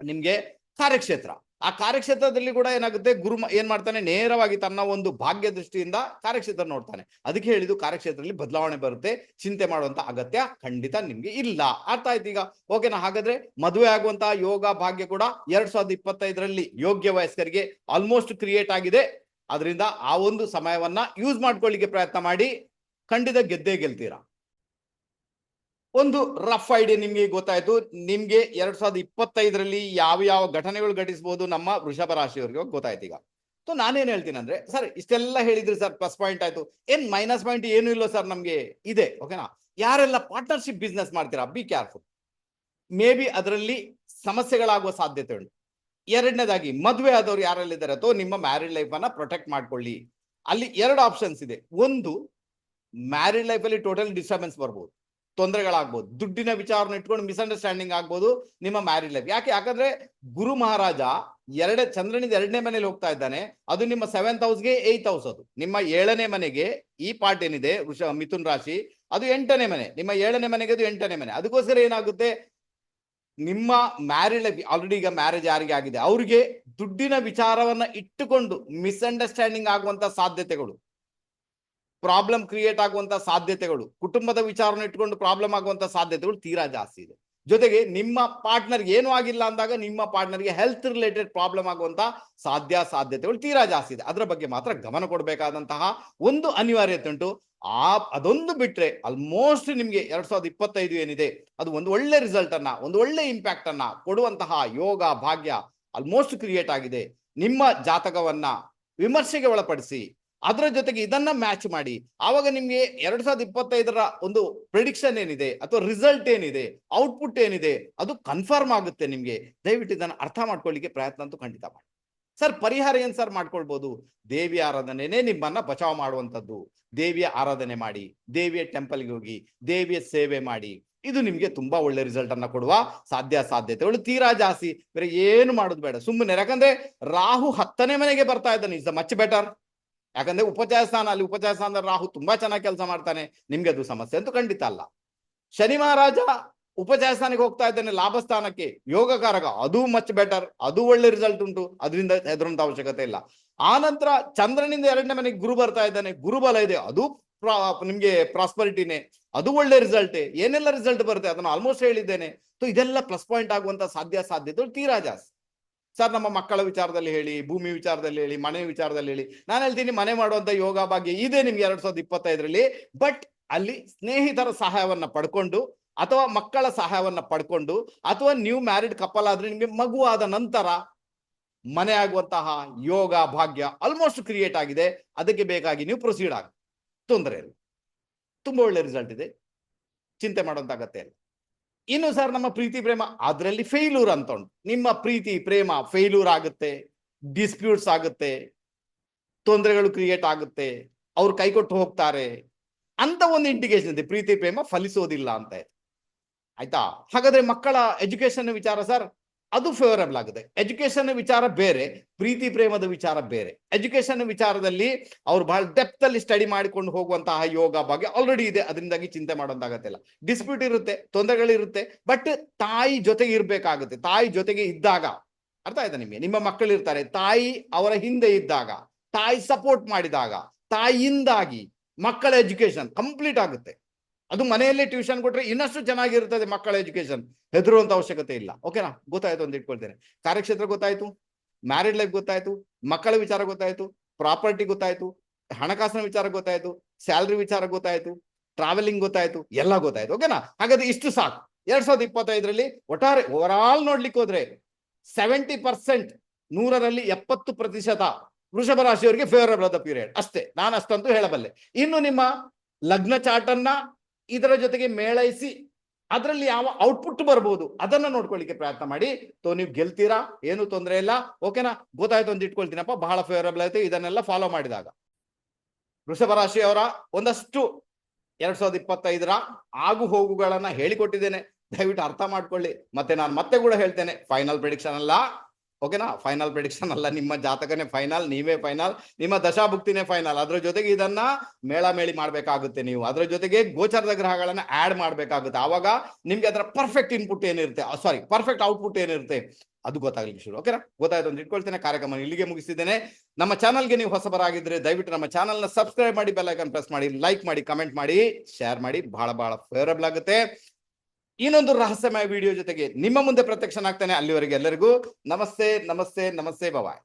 ನಿಮ್ಗೆ ಕಾರ್ಯಕ್ಷೇತ್ರ. ಆ ಕಾರ್ಯಕ್ಷೇತ್ರದಲ್ಲಿ ಕೂಡ ಏನಾಗುತ್ತೆ? ಗುರು ಏನ್ ಮಾಡ್ತಾನೆ? ನೇರವಾಗಿ ತನ್ನ ಒಂದು ಭಾಗ್ಯ ದೃಷ್ಟಿಯಿಂದ ಕಾರ್ಯಕ್ಷೇತ್ರ ನೋಡ್ತಾನೆ. ಅದಕ್ಕೆ ಹೇಳಿದ್ದು ಕಾರ್ಯಕ್ಷೇತ್ರದಲ್ಲಿ ಬದಲಾವಣೆ ಬರುತ್ತೆ. ಚಿಂತೆ ಮಾಡುವಂತ ಅಗತ್ಯ ಖಂಡಿತ ನಿಮ್ಗೆ ಇಲ್ಲ. ಅರ್ಥ ಆಯ್ತು ಈಗ? ಓಕೆನಾ? ಹಾಗಾದ್ರೆ ಮದುವೆ ಆಗುವಂತಹ ಯೋಗ ಭಾಗ್ಯ ಕೂಡ ಎರಡ್ ಸಾವಿರದ ಇಪ್ಪತ್ತೈದರಲ್ಲಿ ಯೋಗ್ಯ ವಯಸ್ಕರಿಗೆ ಆಲ್ಮೋಸ್ಟ್ ಕ್ರಿಯೇಟ್ ಆಗಿದೆ. ಅದರಿಂದ ಆ ಒಂದು ಸಮಯವನ್ನ ಯೂಸ್ ಮಾಡ್ಕೊಳ್ಳಿಕ್ಕೆ ಪ್ರಯತ್ನ ಮಾಡಿ. ಖಂಡಿತ ಗೆದ್ದೇ ಗೆಲ್ತೀರಾ? ಒಂದು ರಫ್ ಐಡಿಯಾ ನಿಮ್ಗೆ ಗೊತ್ತಾಯ್ತು. ನಿಮ್ಗೆ ಎರಡ್ ಸಾವಿರದ ಇಪ್ಪತ್ತೈದರಲ್ಲಿ ಯಾವ ಯಾವ ಘಟನೆಗಳು ಘಟಿಸಬಹುದು ನಮ್ಮ ವೃಷಭ ರಾಶಿಯವರಿಗೆ ಗೊತ್ತಾಯ್ತು ಈಗ. ಸೊ ನಾನೇನ್ ಹೇಳ್ತೀನಿ ಅಂದ್ರೆ ಸರ್ ಇಷ್ಟೆಲ್ಲ ಹೇಳಿದ್ರಿ ಸರ್ ಪ್ಲಸ್ ಪಾಯಿಂಟ್ ಆಯ್ತು. ಏನ್ ಮೈನಸ್ ಪಾಯಿಂಟ್ ಏನು ಇಲ್ಲ ಸರ್ ನಮ್ಗೆ ಇದೆ ಓಕೆನಾ ಯಾರೆಲ್ಲ ಪಾರ್ಟ್ನರ್ಶಿಪ್ ಬಿಸ್ನೆಸ್ ಮಾಡ್ತೀರಾ ಬಿ ಕೇರ್ಫುಲ್ ಮೇ ಬಿ ಅದರಲ್ಲಿ ಸಮಸ್ಯೆಗಳಾಗುವ ಸಾಧ್ಯತೆ ಉಂಟು. ಎರಡನೇದಾಗಿ, ಮದುವೆ ಆದವ್ರು ಯಾರಲ್ಲಿದ್ದಾರೆ ಅಥವಾ ನಿಮ್ಮ ಮ್ಯಾರಿಡ್ ಲೈಫ್ ಅನ್ನ ಪ್ರೊಟೆಕ್ಟ್ ಮಾಡ್ಕೊಳ್ಳಿ. ಅಲ್ಲಿ ಎರಡು ಆಪ್ಷನ್ಸ್ ಇದೆ. ಒಂದು ಮ್ಯಾರಿಡ್ ಲೈಫ್ ಅಲ್ಲಿ ಟೋಟಲ್ ಡಿಸ್ಟರ್ಬೆನ್ಸ್ ಬರ್ಬೋದು. ತೊಂದರೆಗಳಾಗ್ಬೋದು. ದುಡ್ಡಿನ ವಿಚಾರನ ಇಟ್ಕೊಂಡು ಮಿಸ್ಅಂಡರ್ಸ್ಟ್ಯಾಂಡಿಂಗ್ ಆಗ್ಬೋದು, ನಿಮ್ಮ ಮ್ಯಾರಿಡ್ ಲೈಫ್ ಯಾಕೆ? ಯಾಕಂದ್ರೆ ಗುರು ಮಹಾರಾಜ ಎರಡ, ಚಂದ್ರನಿಂದ ಎರಡನೇ ಮನೇಲಿ ಹೋಗ್ತಾ ಇದ್ದಾನೆ. ಅದು ನಿಮ್ಮ ಸೆವೆಂತ್ ಹೌಸ್ಗೆ ಏಯ್ತ್ ಹೌಸ್ ಅದು. ನಿಮ್ಮ ಏಳನೇ ಮನೆಗೆ ಈ ಪಾರ್ಟ್ ಏನಿದೆ, ವೃಷ, ಮಿಥುನ್ ರಾಶಿ, ಅದು ಎಂಟನೇ ಮನೆ. ನಿಮ್ಮ ಏಳನೇ ಮನೆಗೆ ಅದು ಎಂಟನೇ ಮನೆ. ಅದಕ್ಕೋಸ್ಕರ ಏನಾಗುತ್ತೆ? ನಿಮ್ಮ ಮ್ಯಾರಿಡ್ ಲೈಫ್ ಆಲ್ರೆಡಿ ಈಗ ಮ್ಯಾರೇಜ್ ಯಾರಿಗೆ ಆಗಿದೆ? ಅವ್ರಿಗೆ ದುಡ್ಡಿನ ವಿಚಾರವನ್ನ ಇಟ್ಟುಕೊಂಡು ಮಿಸ್ಅಂಡರ್ಸ್ಟ್ಯಾಂಡಿಂಗ್ ಆಗುವಂತ ಸಾಧ್ಯತೆಗಳು. ಪ್ರಾಬ್ಲಮ್ ಕ್ರಿಯೇಟ್ ಆಗುವಂತ ಸಾಧ್ಯತೆಗಳು, ಕುಟುಂಬದ ವಿಚಾರನ ಇಟ್ಕೊಂಡು ಪ್ರಾಬ್ಲಮ್ ಆಗುವಂತ ಸಾಧ್ಯತೆಗಳು ತೀರಾ ಜಾಸ್ತಿ ಇದೆ. ಜೊತೆಗೆ ನಿಮ್ಮ ಪಾರ್ಟ್ನರ್ ಏನೂ ಆಗಿಲ್ಲ ಅಂದಾಗ ನಿಮ್ಮ ಪಾರ್ಟ್ನರ್ಗೆ ಹೆಲ್ತ್ ರಿಲೇಟೆಡ್ ಪ್ರಾಬ್ಲಮ್ ಆಗುವಂತ ಸಾಧ್ಯ ಸಾಧ್ಯತೆಗಳು ತೀರಾ ಜಾಸ್ತಿ ಇದೆ. ಅದರ ಬಗ್ಗೆ ಮಾತ್ರ ಗಮನ ಕೊಡಬೇಕಾದಂತಹ ಒಂದು ಅನಿವಾರ್ಯತೆ ಉಂಟು ಆ, ಅದೊಂದು ಬಿಟ್ರೆ ಆಲ್ಮೋಸ್ಟ್ ನಿಮ್ಗೆ ಎರಡ್ ಸಾವಿರದ ಇಪ್ಪತ್ತೈದು ಏನಿದೆ, ಅದು ಒಂದು ಒಳ್ಳೆ ರಿಸಲ್ಟ್ ಅನ್ನ, ಒಂದು ಒಳ್ಳೆ ಇಂಪ್ಯಾಕ್ಟ್ ಅನ್ನ ಕೊಡುವಂತಹ ಯೋಗ, ಭಾಗ್ಯ ಆಲ್ಮೋಸ್ಟ್ ಕ್ರಿಯೇಟ್ ಆಗಿದೆ. ನಿಮ್ಮ ಜಾತಕವನ್ನ ವಿಮರ್ಶೆಗೆ ಒಳಪಡಿಸಿ ಅದರ ಜೊತೆಗೆ ಇದನ್ನ ಮ್ಯಾಚ್ ಮಾಡಿ. ಆವಾಗ ನಿಮ್ಗೆ ಎರಡ್ ಸಾವಿರದ ಇಪ್ಪತ್ತೈದರ ಒಂದು ಪ್ರಿಡಿಕ್ಷನ್ ಏನಿದೆ ಅಥವಾ ರಿಸಲ್ಟ್ ಏನಿದೆ ಔಟ್ಪುಟ್ ಏನಿದೆ, ಅದು ಕನ್ಫರ್ಮ್ ಆಗುತ್ತೆ ನಿಮ್ಗೆ. ದಯವಿಟ್ಟು ಇದನ್ನ ಅರ್ಥ ಮಾಡ್ಕೊಳ್ಳಿಕ್ಕೆ ಪ್ರಯತ್ನ ಅಂತೂ ಖಂಡಿತ ಮಾಡಿ. ಸರ್, ಪರಿಹಾರ ಏನ್ ಸರ್ ಮಾಡ್ಕೊಳ್ಬಹುದು ದೇವಿ ಆರಾಧನೆನೇ ನಿಮ್ಮನ್ನ ಬಚಾವ್ ಮಾಡುವಂತದ್ದು ದೇವಿಯ ಆರಾಧನೆ ಮಾಡಿ, ದೇವಿಯ ಟೆಂಪಲ್ಗೆ ಹೋಗಿ, ದೇವಿಯ ಸೇವೆ ಮಾಡಿ. ಇದು ನಿಮ್ಗೆ ತುಂಬಾ ಒಳ್ಳೆ ರಿಸಲ್ಟ್ ಅನ್ನ ಕೊಡುವ ಸಾಧ್ಯ ಸಾಧ್ಯತೆಗಳು ತೀರಾ ಜಾಸ್ತಿ, ಬೇರೆ ಏನು ಮಾಡೋದು ಬೇಡ. ಸುಮ್ಮನೆ ಯಾಕಂದ್ರೆ ರಾಹು ಹತ್ತನೇ ಮನೆಗೆ ಬರ್ತಾ ಇದ್ದಾನೆ. ಇಸ್ ಮಚ್ ಬೆಟರ್ ಯಾಕಂದ್ರೆ ಉಪಚಾರ ಸ್ಥಾನ ಅಲ್ಲಿ ಉಪಚಾರ ಸ್ಥಾನದಲ್ಲಿ ರಾಹು ತುಂಬಾ ಚೆನ್ನಾಗಿ ಕೆಲಸ ಮಾಡ್ತಾನೆ. ನಿಮ್ಗೆ ಅದು ಸಮಸ್ಯೆ ಅಂತೂ ಖಂಡಿತ ಅಲ್ಲ. ಶನಿ ಮಹಾರಾಜ ಉಪಚಾರ ಸ್ಥಾನಕ್ಕೆ ಹೋಗ್ತಾ ಇದ್ದಾನೆ ಲಾಭ ಸ್ಥಾನಕ್ಕೆ. ಯೋಗಕಾರಕ, ಅದು ಮಚ್ ಬೆಟರ್ ಅದು ಒಳ್ಳೆ ರಿಸಲ್ಟ್ ಉಂಟು. ಅದರಿಂದ ಹೆದರುವಂತ ಅವಶ್ಯಕತೆ ಇಲ್ಲ. ಆ ನಂತರ ಚಂದ್ರನಿಂದ ಎರಡನೇ ಮನೆಗೆ ಗುರು ಬರ್ತಾ ಇದ್ದಾನೆ. ಗುರುಬಲ ಇದೆ, ಅದು ನಿಮ್ಗೆ ಪ್ರಾಸ್ಪರಿಟಿನೇ ಅದು ಒಳ್ಳೆ ರಿಸಲ್ಟ್ ಏನೆಲ್ಲ ರಿಸಲ್ಟ್ ಬರುತ್ತೆ? ಅದನ್ನು ಆಲ್ಮೋಸ್ಟ್ ಹೇಳಿದ್ದೇನೆ. ಸೊ ಇದೆಲ್ಲ ಪ್ಲಸ್ ಪಾಯಿಂಟ್ ಆಗುವಂತ ಸಾಧ್ಯ ಸಾಧ್ಯತೆ ತೀರಾ ಸರ್, ನಮ್ಮ ಮಕ್ಕಳ ವಿಚಾರದಲ್ಲಿ ಹೇಳಿ, ಭೂಮಿ ವಿಚಾರದಲ್ಲಿ ಹೇಳಿ, ಮನೆ ವಿಚಾರದಲ್ಲಿ ಹೇಳಿ. ನಾನು ಹೇಳ್ತೀನಿ ಮನೆ ಮಾಡುವಂತ ಯೋಗ ಭಾಗ್ಯ ಇದೆ ನಿಮ್ಗೆ ಎರಡ್ ಸಾವಿರದ ಇಪ್ಪತ್ತೈದರಲ್ಲಿ, ಬಟ್ ಅಲ್ಲಿ ಸ್ನೇಹಿತರ ಸಹಾಯವನ್ನ ಪಡ್ಕೊಂಡು ಅಥವಾ ಮಕ್ಕಳ ಸಹಾಯವನ್ನ ಪಡ್ಕೊಂಡು ಅಥವಾ ನೀವು ಮ್ಯಾರಿಡ್ ಕಪಲ್ ಆದ್ರೆ ನಿಮ್ಗೆ ಮಗು ಆದ ನಂತರ ಮನೆ ಆಗುವಂತಹ ಯೋಗ ಭಾಗ್ಯ ಆಲ್ಮೋಸ್ಟ್ ಕ್ರಿಯೇಟ್ ಆಗಿದೆ. ಅದಕ್ಕೆ ಬೇಕಾಗಿ ನೀವು ಪ್ರೊಸೀಡ್ ಆಗಿ. ತೊಂದರೆ ಇಲ್ಲ. ತುಂಬಾ ಒಳ್ಳೆ ರಿಸಲ್ಟ್ ಇದೆ. ಚಿಂತೆ ಮಾಡುವಂತ ಅಗತ್ಯ ಇಲ್ಲ. ಇನ್ನು ಸರ್ ನಮ್ಮ ಪ್ರೀತಿ, ಪ್ರೇಮ ಅದರಲ್ಲಿ ಫೇಲ್ಯೂರ್ ಅಂತ ಉಂಟು ನಿಮ್ಮ ಪ್ರೀತಿ, ಪ್ರೇಮ ಫೇಲ್ಯೂರ್ ಆಗುತ್ತೆ ಡಿಸ್ಪ್ಯೂಟ್ಸ್ ಆಗುತ್ತೆ, ತೊಂದರೆಗಳು ಕ್ರಿಯೇಟ್ ಆಗುತ್ತೆ, ಅವ್ರು ಕೈಕೊಟ್ಟು ಹೋಗ್ತಾರೆ ಅಂತ ಒಂದು ಇಂಡಿಕೇಶನ್ ಇದೆ. ಪ್ರೀತಿ, ಪ್ರೇಮ ಫಲಿಸೋದಿಲ್ಲ ಅಂತ. ಆಯ್ತಾ? ಹಾಗಾದ್ರೆ ಮಕ್ಕಳ ಎಜುಕೇಶನ್ ವಿಚಾರ ಸರ್ ಅದು ಫೇವರಬಲ್ ಆಗುತ್ತೆ. ಎಜುಕೇಶನ್ ವಿಚಾರ ಬೇರೆ, ಪ್ರೀತಿ ಪ್ರೇಮದ ವಿಚಾರ ಬೇರೆ. ಎಜುಕೇಶನ್ ವಿಚಾರದಲ್ಲಿ ಅವ್ರು ಬಹಳ ಡೆಪ್ತ್ ಅಲ್ಲಿ ಸ್ಟಡಿ ಮಾಡಿಕೊಂಡು ಹೋಗುವಂತಹ ಯೋಗ ಬಗ್ಗೆ ಆಲ್ರೆಡಿ ಇದೆ. ಅದರಿಂದಾಗಿ ಚಿಂತೆ ಮಾಡೋದಾಗತ್ತಿಲ್ಲ ಡಿಸ್ಪ್ಯೂಟ್ ಇರುತ್ತೆ, ತೊಂದರೆಗಳಿರುತ್ತೆ ಬಟ್ ತಾಯಿ ಜೊತೆಗೆ ಇರ್ಬೇಕಾಗುತ್ತೆ. ತಾಯಿ ಜೊತೆಗೆ ಇದ್ದಾಗ, ಅರ್ಥ ಆಯ್ತಾ ನಿಮಗೆ? ನಿಮ್ಮ ಮಕ್ಕಳು ಇರ್ತಾರೆ. ತಾಯಿ ಅವರ ಹಿಂದೆ ಇದ್ದಾಗ, ತಾಯಿ ಸಪೋರ್ಟ್ ಮಾಡಿದಾಗ, ತಾಯಿಯಿಂದಾಗಿ ಮಕ್ಕಳ ಎಜುಕೇಶನ್ ಕಂಪ್ಲೀಟ್ ಆಗುತ್ತೆ. ಅದು ಮನೆಯಲ್ಲೇ ಟ್ಯೂಷನ್ ಕೊಟ್ರೆ ಇನ್ನಷ್ಟು ಚೆನ್ನಾಗಿರ್ತದೆ ಮಕ್ಕಳ ಎಜುಕೇಶನ್ ಹೆದರುವಂತ ಅವಶ್ಯಕತೆ ಇಲ್ಲ. ಓಕೆನಾ ಗೊತ್ತಾಯ್ತು ಅಂತ ಇಟ್ಕೊಳ್ತೇನೆ. ಕಾರ್ಯಕ್ಷೇತ್ರ ಗೊತ್ತಾಯ್ತು ಮ್ಯಾರಿಡ್ ಲೈಫ್ ಗೊತ್ತಾಯ್ತು, ಮಕ್ಕಳ ವಿಚಾರ ಗೊತ್ತಾಯ್ತು ಪ್ರಾಪರ್ಟಿ ಗೊತ್ತಾಯ್ತು, ಹಣಕಾಸಿನ ವಿಚಾರ ಗೊತ್ತಾಯ್ತು ಸ್ಯಾಲ್ರಿ ವಿಚಾರ ಗೊತ್ತಾಯ್ತು ಟ್ರಾವೆಲಿಂಗ್ ಗೊತ್ತಾಯ್ತು, ಎಲ್ಲ ಗೊತ್ತಾಯ್ತು. ಓಕೆನಾ ಹಾಗಾದ್ರೆ ಇಷ್ಟು ಸಾಕು. ಎರಡ್ ಸಾವಿರದ ಇಪ್ಪತ್ತೈದರಲ್ಲಿ ಒಟ್ಟಾರೆ ಓವರ್ ಆಲ್ ನೋಡ್ಲಿಕ್ಕೆ ಹೋದ್ರೆ ಸೆವೆಂಟಿ ಪರ್ಸೆಂಟ್ ನೂರರಲ್ಲಿ ಎಪ್ಪತ್ತು ಪ್ರತಿಶತ ವೃಷಭ ರಾಶಿಯವರಿಗೆ ಫೇವರಬಲ್ ಆದ ಪೀರಿಯಡ್ ಅಷ್ಟೇ. ನಾನು ಅಷ್ಟಂತೂ ಹೇಳಬಲ್ಲೆ. ಇನ್ನು ನಿಮ್ಮ ಲಗ್ನ ಚಾರ್ಟ್ ಅನ್ನ ಇದರ ಜೊತೆಗೆ ಮೇಳೈಸಿ ಅದರಲ್ಲಿ ಯಾವ ಔಟ್ಪುಟ್ ಬರ್ಬೋದು ಅದನ್ನ ನೋಡ್ಕೊಳ್ಳಿಕ್ಕೆ ಪ್ರಯತ್ನ ಮಾಡಿ. ತೋ, ನೀವು ಗೆಲ್ತೀರಾ? ಏನು ತೊಂದರೆ ಇಲ್ಲ. ಓಕೆನಾ ಗೊತ್ತಾಯ್ತು ಒಂದು ಇಟ್ಕೊಳ್ತೀನಪ್ಪ. ಬಹಳ ಫೇವರಬಲ್ ಆಯ್ತು ಇದನ್ನೆಲ್ಲ ಫಾಲೋ ಮಾಡಿದಾಗ. ವೃಷಭ ರಾಶಿಯವರ ಒಂದಷ್ಟು ಎರಡ್ ಸಾವಿರದ ಇಪ್ಪತ್ತೈದರ ಆಗು ಹೋಗುಗಳನ್ನ ಹೇಳಿಕೊಟ್ಟಿದ್ದೇನೆ. ದಯವಿಟ್ಟು ಅರ್ಥ ಮಾಡ್ಕೊಳ್ಳಿ. ಮತ್ತೆ ನಾನು ಮತ್ತೆ ಕೂಡ ಹೇಳ್ತೇನೆ. ಫೈನಲ್ ಪ್ರಿಡಿಕ್ಷನ್ ಅಲ್ಲ. ಓಕೆನಾ? ಫೈನಲ್ ಪ್ರಿಡಿಕ್ಷನ್ ಅಲ್ಲ, ನಿಮ್ಮ ಜಾತಕನೇ ಫೈನಲ್ ನೀವೇ ಫೈನಲ್ ನಿಮ್ಮ ದಶಾಭುಕ್ತಿನೇ ಫೈನಲ್ ಅದ್ರ ಜೊತೆಗೆ ಇದನ್ನ ಮೇಳಮೇಳಿ ಮಾಡ್ಬೇಕಾಗುತ್ತೆ ನೀವು. ಅದ್ರ ಜೊತೆಗೆ ಗೋಚರದ ಗ್ರಹಗಳನ್ನ ಆಡ್ ಮಾಡ್ಬೇಕಾಗುತ್ತೆ. ಆವಾಗ ನಿಮ್ಗೆ ಅದರ ಪರ್ಫೆಕ್ಟ್ ಇನ್ಪುಟ್ ಏನಿರುತ್ತೆ? ಸಾರಿ ಪರ್ಫೆಕ್ಟ್ ಔಟ್ಪುಟ್ ಏನಿರುತ್ತೆ? ಅದು ಗೊತ್ತಾಗಲಿ ಶುರು. ಓಕೆನಾ? ಗೊತ್ತಾಯ್ತು ಅಂತ ಇಟ್ಕೊಳ್ತೇನೆ. ಕಾರ್ಯಕ್ರಮ ಇಲ್ಲಿಗೆ ಮುಗಿಸಿದ್ದೇನೆ ನಮ್ಮ ಚಾನಲ್ಗೆ ನೀವು ಹೊಸಬರಾಗಿದ್ರೆ ದಯವಿಟ್ಟು ನಮ್ಮ ಚಾನಲ್ನ ಸಬ್ಸ್ಕ್ರೈಬ್ ಮಾಡಿ ಬೆಲ್ ಐಕನ್ ಪ್ರೆಸ್ ಮಾಡಿ ಲೈಕ್ ಮಾಡಿ ಕಮೆಂಟ್ ಮಾಡಿ ಶೇರ್ ಮಾಡಿ. ಬಹಳ ಬಹಳ ಫೇವರಬಲ್ ಆಗುತ್ತೆ. ಇನ್ನೊಂದು ರಹಸ್ಯಮಯ ವಿಡಿಯೋ ಜೊತೆಗೆ ನಿಮ್ಮ ಮುಂದೆ ಪ್ರತ್ಯಕ್ಷನಾಗ್ತಾನೆ ಅಲ್ಲಿವರೆಗೆ ಎಲ್ಲರಿಗೂ ನಮಸ್ತೆ ನಮಸ್ತೆ ನಮಸ್ತೆ ಬವಾಯ್